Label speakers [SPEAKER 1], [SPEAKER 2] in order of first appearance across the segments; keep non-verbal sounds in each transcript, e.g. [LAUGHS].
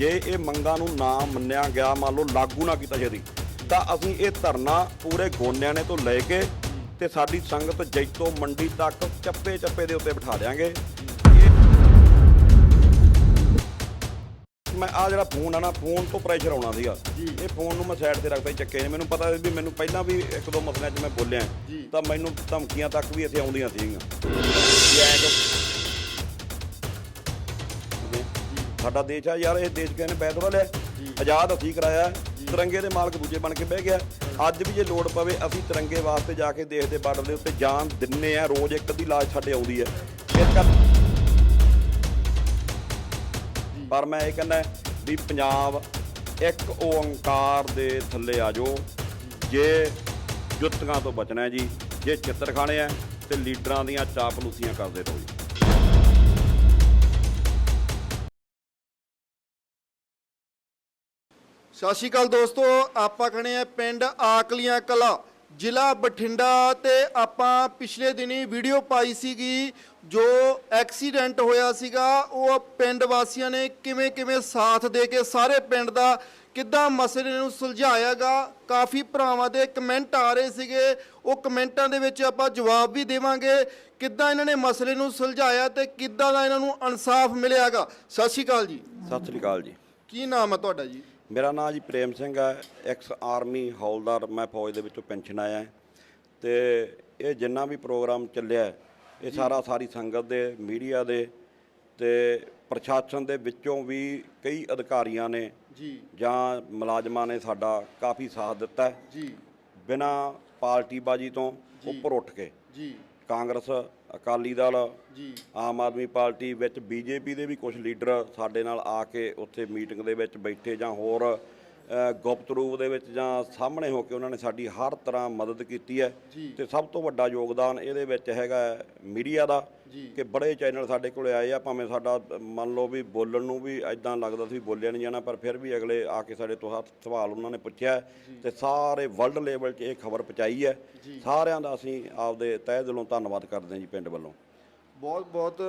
[SPEAKER 1] ਜੇ ਇਹ ਮੰਗਾਂ ਨੂੰ ਨਾ ਮੰਨਿਆ ਗਿਆ ਮੰਨ ਲਓ ਲਾਗੂ ਨਾ ਕੀਤਾ ਛੇਤੀ ਤਾਂ ਅਸੀਂ ਇਹ ਧਰਨਾ ਪੂਰੇ ਗੋਨਿਆਣੇ ਤੋਂ ਲੈ ਕੇ ਤੇ ਸਾਡੀ ਸੰਗਤ ਜੈਤੋ ਮੰਡੀ ਤੱਕ ਚੱਪੇ ਚੱਪੇ ਦੇ ਉੱਤੇ ਬਿਠਾ ਇਹ ਮੈਂ ਆ ਜਿਹੜਾ ਫੋਨ ਆ ਨਾ ਫੋਨ ਤੋਂ ਪ੍ਰੈਸ਼ਰ ਆਉਣਾ ਸੀਗਾ। ਇਹ ਫੋਨ ਨੂੰ ਮੈਂ ਸਾਈਡ ਤੇ ਰੱਖਦਾ ਚੱਕੇ ਨੇ ਮੈਨੂੰ ਪਤਾ ਵੀ ਮੈਨੂੰ ਪਹਿਲਾਂ ਵੀ ਇੱਕ ਦੋ ਮਸਲਿਆਂ 'ਚ ਮੈਂ ਬੋਲਿਆ। ਤਾਂ ਮੈਨੂੰ ਧਮਕੀਆਂ ਤੱਕ ਵੀ ਇੱਥੇ ਆਉਂਦੀਆਂ ਸੀਗੀਆਂ। ਸਾਡਾ ਦੇਸ਼ ਆ ਯਾਰ ਇਹ ਦੇਸ਼ ਕਹਿੰਦੇ ਬੈਦਵਾ ਲਿਆ। ਆਜ਼ਾਦ ਅਸੀਂ ਕਰਾਇਆ। ਤਿਰੰਗੇ ਦੇ ਮਾਲਕ ਦੂਜੇ ਬਣ ਕੇ ਬਹਿ ਗਿਆ। ਅੱਜ ਵੀ ਜੇ ਲੋੜ ਪਵੇ ਅਸੀਂ ਤਿਰੰਗੇ ਵਾਸਤੇ ਜਾ ਕੇ ਦੇਸ਼ ਦੇ ਬਾਰਡਰ ਦੇ ਉੱਤੇ ਜਾਨ ਦਿੰਨੇ ਆ। ਰੋਜ਼ ਇੱਕ ਅੱਧੀ ਲਾਸ਼ ਸਾਡੇ ਆਉਂਦੀ ਹੈ ਇਸ ਕਰ ਪਰ ਮੈਂ ਇਹ ਕਹਿੰਦਾ ਵੀ ਪੰਜਾਬ ਇੱਕ ਓੰਕਾਰ ਦੇ ਥੱਲੇ ਆ ਜਾਓ। ਜੇ ਜੁੱਤੀਆਂ ਤੋਂ ਬਚਣਾ ਹੈ ਜੀ ਜੇ ਚਿੱਤਰ ਖਾਣੇ ਆ ਤੇ ਲੀਡਰਾਂ ਦੀਆਂ ਚਾਪਲੂਸੀਆਂ ਕਰਦੇ ਰਹੋ ਜੀ।
[SPEAKER 2] ਸਤਿ ਸ਼੍ਰੀ ਅਕਾਲ ਦੋਸਤੋ ਆਪਾਂ ਖੜੇ ਆ ਪਿੰਡ ਆਕਲੀਆਂ ਕਲਾ ਜ਼ਿਲ੍ਹਾ ਬਠਿੰਡਾ ਤੇ ਆਪਾਂ ਪਿਛਲੇ ਦਿਨੀ ਵੀਡੀਓ ਪਾਈ ਸੀਗੀ ਜੋ ਐਕਸੀਡੈਂਟ ਹੋਇਆ ਸੀਗਾ। ਉਹ ਪਿੰਡ ਵਾਸੀਆਂ ਨੇ ਕਿਵੇਂ ਕਿਵੇਂ ਸਾਥ ਦੇ ਕੇ ਸਾਰੇ ਪਿੰਡ ਦਾ ਕਿੱਦਾਂ ਮਸਲੇ ਨੂੰ ਸੁਲਝਾਇਆਗਾ ਕਾਫੀ ਭਰਾਵਾਂ ਦੇ ਕਮੈਂਟ ਆ ਰਹੇ ਸੀਗੇ। ਉਹ ਕਮੈਂਟਾਂ ਦੇ ਵਿੱਚ ਆਪਾਂ ਜਵਾਬ ਵੀ ਦੇਵਾਂਗੇ ਕਿੱਦਾਂ ਇਹਨਾਂ ਨੇ ਮਸਲੇ ਨੂੰ ਸੁਲਝਾਇਆ ਤੇ ਕਿੱਦਾਂ ਦਾ ਇਹਨਾਂ ਨੂੰ ਇਨਸਾਫ ਮਿਲਿਆਗਾ। ਸਤਿ ਸ਼੍ਰੀ ਅਕਾਲ ਜੀ।
[SPEAKER 1] ਸਤਿ ਸ੍ਰੀ ਅਕਾਲ ਜੀ।
[SPEAKER 2] ਕੀ ਨਾਮ ਹੈ ਤੁਹਾਡਾ ਜੀ?
[SPEAKER 1] ਮੇਰਾ ਨਾਮ ਜੀ ਪ੍ਰੇਮ ਸਿੰਘ ਹੈ ਐਕਸ ਆਰਮੀ ਹੌਲਦਾਰ ਮੈਂ ਫੌਜ ਦੇ ਵਿੱਚੋਂ ਪੈਨਸ਼ਨ ਆਇਆ। ਤੇ ਇਹ ਜਿੰਨਾ ਵੀ ਪ੍ਰੋਗਰਾਮ ਚੱਲਿਆ ਇਹ ਸਾਰਾ ਸਾਰੀ ਸੰਗਤ ਦੇ ਮੀਡੀਆ ਦੇ ਤੇ ਪ੍ਰਸ਼ਾਸਨ ਦੇ ਵਿੱਚੋਂ ਵੀ ਕਈ ਅਧਿਕਾਰੀਆਂ ਨੇ
[SPEAKER 2] ਜੀ।
[SPEAKER 1] ਜਾਂ ਮੁਲਾਜ਼ਮਾਂ ਨੇ ਸਾਡਾ ਕਾਫੀ ਸਾਥ ਦਿੱਤਾ ਹੈ।
[SPEAKER 2] ਜੀ।
[SPEAKER 1] ਬਿਨਾਂ ਪਾਰਟੀਬਾਜ਼ੀ ਤੋਂ ਉੱਪਰ ਉੱਠ ਕੇ
[SPEAKER 2] ਜੀ।
[SPEAKER 1] ਕਾਂਗਰਸ ਅਕਾਲੀ ਦਲ
[SPEAKER 2] ਜੀ।
[SPEAKER 1] ਆਮ ਆਦਮੀ ਪਾਰਟੀ ਵਿੱਚ ਬੀਜੇਪੀ ਦੇ ਵੀ ਕੁਝ ਲੀਡਰ ਸਾਡੇ ਨਾਲ ਆ ਕੇ ਉੱਥੇ ਮੀਟਿੰਗ ਦੇ ਵਿੱਚ ਬੈਠੇ ਜਾਂ ਹੋਰ ਗੁਪਤ ਰੂਪ ਦੇ ਵਿੱਚ ਜਾਂ ਸਾਹਮਣੇ ਹੋ ਕੇ ਉਹਨਾਂ ਨੇ ਸਾਡੀ ਹਰ ਤਰ੍ਹਾਂ ਮਦਦ ਕੀਤੀ ਹੈ। ਤੇ ਸਭ ਤੋਂ ਵੱਡਾ ਯੋਗਦਾਨ ਇਹਦੇ ਵਿੱਚ ਹੈਗਾ ਮੀਡੀਆ ਦਾ। ਕਿ ਬੜੇ ਚੈਨਲ ਸਾਡੇ ਕੋਲੇ ਆਏ ਆ ਭਾਵੇਂ ਸਾਡਾ ਮੰਨ ਲਓ ਵੀ ਬੋਲਣ ਨੂੰ ਵੀ ਐਦਾਂ ਲੱਗਦਾ ਸੀ ਬੋਲਿਆ ਨਹੀਂ ਜਾਣਾ ਪਰ ਫਿਰ ਵੀ ਅਗਲੇ ਆ ਕੇ ਸਾਡੇ ਤੋਂ ਹੱਥ ਸਵਾਲ ਉਹਨਾਂ ਨੇ ਪੁੱਛਿਆ ਤੇ ਸਾਰੇ ਵਰਲਡ ਲੈਵਲ 'ਚ ਇਹ ਖਬਰ ਪਹੁੰਚਾਈ ਹੈ। ਸਾਰਿਆਂ ਦਾ ਅਸੀਂ ਆਪਦੇ ਤਹਿ ਦਿਲੋਂ ਧੰਨਵਾਦ ਕਰਦੇ ਹਾਂ ਜੀ ਪਿੰਡ ਵੱਲੋਂ।
[SPEAKER 2] ਬਹੁਤ ਬਹੁਤ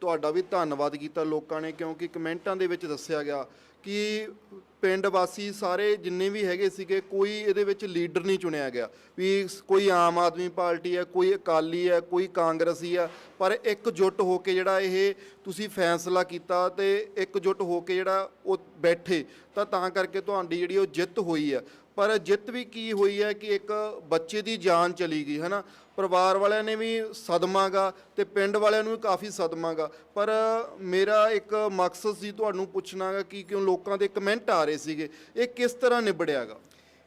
[SPEAKER 2] ਤੁਹਾਡਾ ਵੀ ਧੰਨਵਾਦ ਕੀਤਾ ਲੋਕਾਂ ਨੇ ਕਿਉਂਕਿ ਕਮੈਂਟਾਂ ਦੇ ਵਿੱਚ ਦੱਸਿਆ ਗਿਆ ਕਿ ਪਿੰਡ ਵਾਸੀ ਸਾਰੇ ਜਿੰਨੇ ਵੀ ਹੈਗੇ ਸੀਗੇ, ਕੋਈ ਇਹਦੇ ਵਿੱਚ ਲੀਡਰ ਨਹੀਂ ਚੁਣਿਆ ਗਿਆ। ਵੀ ਕੋਈ ਆਮ ਆਦਮੀ ਪਾਰਟੀ ਹੈ, ਕੋਈ ਅਕਾਲੀ ਹੈ, ਕੋਈ ਕਾਂਗਰਸੀ ਹੈ, ਪਰ ਇਕਜੁੱਟ ਹੋ ਕੇ ਜਿਹੜਾ ਇਹ ਤੁਸੀਂ ਫੈਸਲਾ ਕੀਤਾ ਤੇ ਇਕਜੁੱਟ ਹੋ ਕੇ ਜਿਹੜਾ ਉਹ ਬੈਠੇ, ਤਾਂ ਤਾਂ ਕਰਕੇ ਤੁਹਾਡੀ ਜਿਹੜੀ ਉਹ ਜਿੱਤ ਹੋਈ ਹੈ। ਪਰ ਜਿੱਤ ਵੀ ਕੀ ਹੋਈ ਹੈ ਕਿ ਇੱਕ ਬੱਚੇ ਦੀ ਜਾਨ ਚਲੀ ਗਈ ਹੈ ਨਾ ਪਰਿਵਾਰ ਵਾਲਿਆਂ ਨੇ ਵੀ ਸਦਮਾਗਾ ਤੇ ਪਿੰਡ ਵਾਲਿਆਂ ਨੂੰ ਵੀ ਕਾਫੀ ਸਦਮਾਗਾ ਪਰ ਮੇਰਾ ਇੱਕ ਮਕਸਦ ਸੀ ਤੁਹਾਨੂੰ ਪੁੱਛਣਾਗਾ ਕਿ ਕਿਉਂ ਲੋਕਾਂ ਦੇ ਕਮੈਂਟ ਆ ਰਹੇ ਸੀਗੇ ਇਹ ਕਿਸ ਤਰ੍ਹਾਂ ਨਿਬੜਿਆਗਾ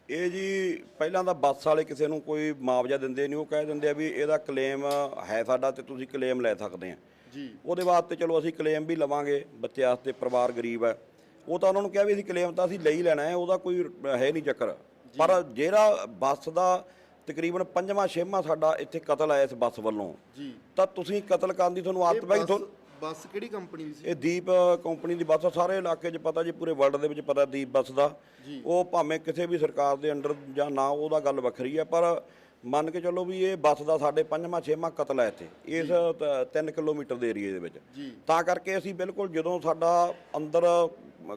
[SPEAKER 1] ਇਹ ਜੀ ਪਹਿਲਾਂ ਤਾਂ ਬੱਸ ਵਾਲੇ ਕਿਸੇ ਨੂੰ ਕੋਈ ਮੁਆਵਜ਼ਾ ਦਿੰਦੇ ਨਹੀਂ ਉਹ ਕਹਿ ਦਿੰਦੇ ਆ ਵੀ ਇਹਦਾ ਕਲੇਮ ਹੈ ਸਾਡਾ ਤੇ ਤੁਸੀਂ ਕਲੇਮ ਲੈ ਸਕਦੇ ਆ।
[SPEAKER 2] ਜੀ।
[SPEAKER 1] ਉਹਦੇ ਵਾਸਤੇ ਚਲੋ ਅਸੀਂ ਕਲੇਮ ਵੀ ਲਵਾਂਗੇ ਬੱਚੇ ਵਾਸਤੇ ਪਰਿਵਾਰ ਗਰੀਬ ਹੈ। ਉਹ ਤਾਂ ਉਹਨਾਂ ਨੂੰ ਕਿਹਾ ਵੀ ਅਸੀਂ ਕਲੇਮ ਤਾਂ ਅਸੀਂ ਲੈ ਹੀ ਲੈਣਾ ਹੈ ਉਹਦਾ ਕੋਈ ਹੈ ਨਹੀਂ ਚੱਕਰ। ਪਰ ਜਿਹੜਾ ਬੱਸ ਦਾ ਤਕਰੀਬਨ ਪੰਜਵਾਂ ਛੇਵਾਂ ਸਾਡਾ ਇੱਥੇ ਕਤਲ ਆਇਆ ਇਸ ਬੱਸ ਵੱਲੋਂ
[SPEAKER 2] ਜੀ।
[SPEAKER 1] ਤਾਂ ਤੁਸੀਂ ਕਤਲ ਕਰਨ ਦੀ ਤੁਹਾਨੂੰ ਆਦਤ ਪੈ ਗਈ? ਤੁਹਾਨੂੰ
[SPEAKER 2] ਬੱਸ ਕਿਹੜੀ ਕੰਪਨੀ ਦੀ ਸੀ?
[SPEAKER 1] ਇਹ ਦੀਪ ਕੰਪਨੀ ਦੀ ਬੱਸ ਸਾਰੇ ਇਲਾਕੇ 'ਚ ਪਤਾ ਜੀ ਪੂਰੇ ਵਰਲਡ ਦੇ ਵਿੱਚ ਪਤਾ ਦੀਪ ਬੱਸ ਦਾ। ਉਹ ਭਾਵੇਂ ਕਿਸੇ ਵੀ ਸਰਕਾਰ ਦੇ ਅੰਡਰ ਜਾਂ ਨਾ ਉਹਦਾ ਗੱਲ ਵੱਖਰੀ ਹੈ ਪਰ ਮੰਨ ਕੇ ਚੱਲੋ ਵੀ ਇਹ ਬੱਸ ਦਾ ਸਾਡੇ ਪੰਜਵਾਂ ਛੇਵਾਂ ਕਤਲ ਹੈ ਇੱਥੇ ਇਸ 3 ਕਿਲੋਮੀਟਰ ਦੇ ਏਰੀਏ ਦੇ ਵਿੱਚ। ਤਾਂ ਕਰਕੇ ਅਸੀਂ ਬਿਲਕੁਲ ਜਦੋਂ ਸਾਡਾ ਅੰਦਰ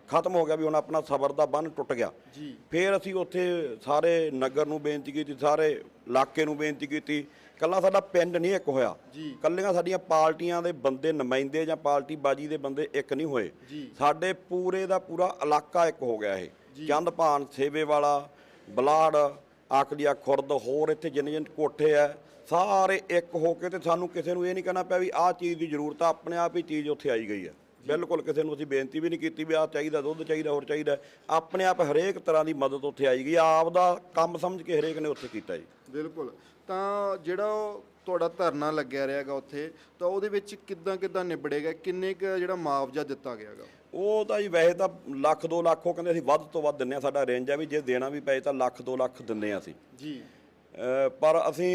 [SPEAKER 1] ਖਤਮ ਹੋ ਗਿਆ ਵੀ ਹੁਣ ਆਪਣਾ ਸਬਰ ਦਾ ਬੰਨ ਟੁੱਟ ਗਿਆ
[SPEAKER 2] ਜੀ।
[SPEAKER 1] ਫਿਰ ਅਸੀਂ ਉੱਥੇ ਸਾਰੇ ਨਗਰ ਨੂੰ ਬੇਨਤੀ ਕੀਤੀ ਸਾਰੇ ਇਲਾਕੇ ਨੂੰ ਬੇਨਤੀ ਕੀਤੀ। ਕੱਲਾ ਸਾਡਾ ਪਿੰਡ ਨਹੀਂ ਇੱਕ ਹੋਇਆ। ਕੱਲੀਆਂ ਸਾਡੀਆਂ ਪਾਰਟੀਆਂ ਦੇ ਬੰਦੇ ਨੁਮਾਇੰਦੇ ਜਾਂ ਪਾਰਟੀ ਬਾਜੀ ਦੇ ਬੰਦੇ ਇੱਕ ਨਹੀਂ ਹੋਏ। ਸਾਡੇ ਪੂਰੇ ਦਾ ਪੂਰਾ ਇਲਾਕਾ ਇੱਕ ਹੋ ਗਿਆ ਇਹ। ਚੰਦਪਾਨ ਸੇਵੇ ਵਾਲਾ ਬਲਾੜ ਆਕਲੀਆ ਖੁਰਦ ਹੋਰ ਇੱਥੇ ਜਿੰਨੇ ਜਿੰਨੇ ਕੋਠੇ ਆ, ਸਾਰੇ ਇੱਕ ਹੋ ਕੇ ਤੇ ਸਾਨੂੰ ਕਿਸੇ ਨੂੰ ਇਹ ਨਹੀਂ ਕਹਿਣਾ ਪਿਆ ਵੀ ਆਹ ਚੀਜ਼ ਦੀ ਜ਼ਰੂਰਤ ਆ, ਆਪਣੇ ਆਪ ਹੀ ਚੀਜ਼ ਉੱਥੇ ਆਈ ਗਈ ਹੈ ਬਿਲਕੁਲ ਕਿਸੇ ਨੂੰ ਅਸੀਂ ਬੇਨਤੀ ਵੀ ਨਹੀਂ ਕੀਤੀ ਵੀ ਆਹ ਚਾਹੀਦਾ, ਦੁੱਧ ਚਾਹੀਦਾ, ਹੋਰ ਚਾਹੀਦਾ, ਆਪਣੇ ਆਪ ਹਰੇਕ ਤਰ੍ਹਾਂ ਦੀ ਮਦਦ ਉੱਥੇ ਆਈ ਗਈ ਆਪ ਦਾ ਕੰਮ ਸਮਝ ਕੇ ਹਰੇਕ ਨੇ ਉੱਥੇ ਕੀਤਾ ਜੀ।
[SPEAKER 2] ਬਿਲਕੁਲ। ਤਾਂ ਜਿਹੜਾ ਉਹ ਤੁਹਾਡਾ ਧਰਨਾ ਲੱਗਿਆ ਰਿਹਾਗਾ ਉੱਥੇ, ਤਾਂ ਉਹਦੇ ਵਿੱਚ ਕਿੱਦਾਂ ਕਿੱਦਾਂ ਨਿਬੜੇਗਾ, ਕਿੰਨੇ ਕੁ ਜਿਹੜਾ ਮੁਆਵਜ਼ਾ ਦਿੱਤਾ ਗਿਆਗਾ?
[SPEAKER 1] ਉਹ ਤਾਂ ਜੀ ਵੈਸੇ ਤਾਂ ਲੱਖ 2 ਲੱਖ ਉਹ ਕਹਿੰਦੇ ਅਸੀਂ ਵੱਧ ਤੋਂ ਵੱਧ ਦਿੰਨੇ ਆ ਸਾਡਾ ਰੇਂਜ ਆ ਵੀ ਜੇ ਦੇਣਾ ਵੀ ਪਏ ਤਾਂ ਲੱਖ 2 ਲੱਖ ਦਿੰਨੇ ਆ ਅਸੀਂ।
[SPEAKER 2] ਜੀ।
[SPEAKER 1] ਪਰ ਅਸੀਂ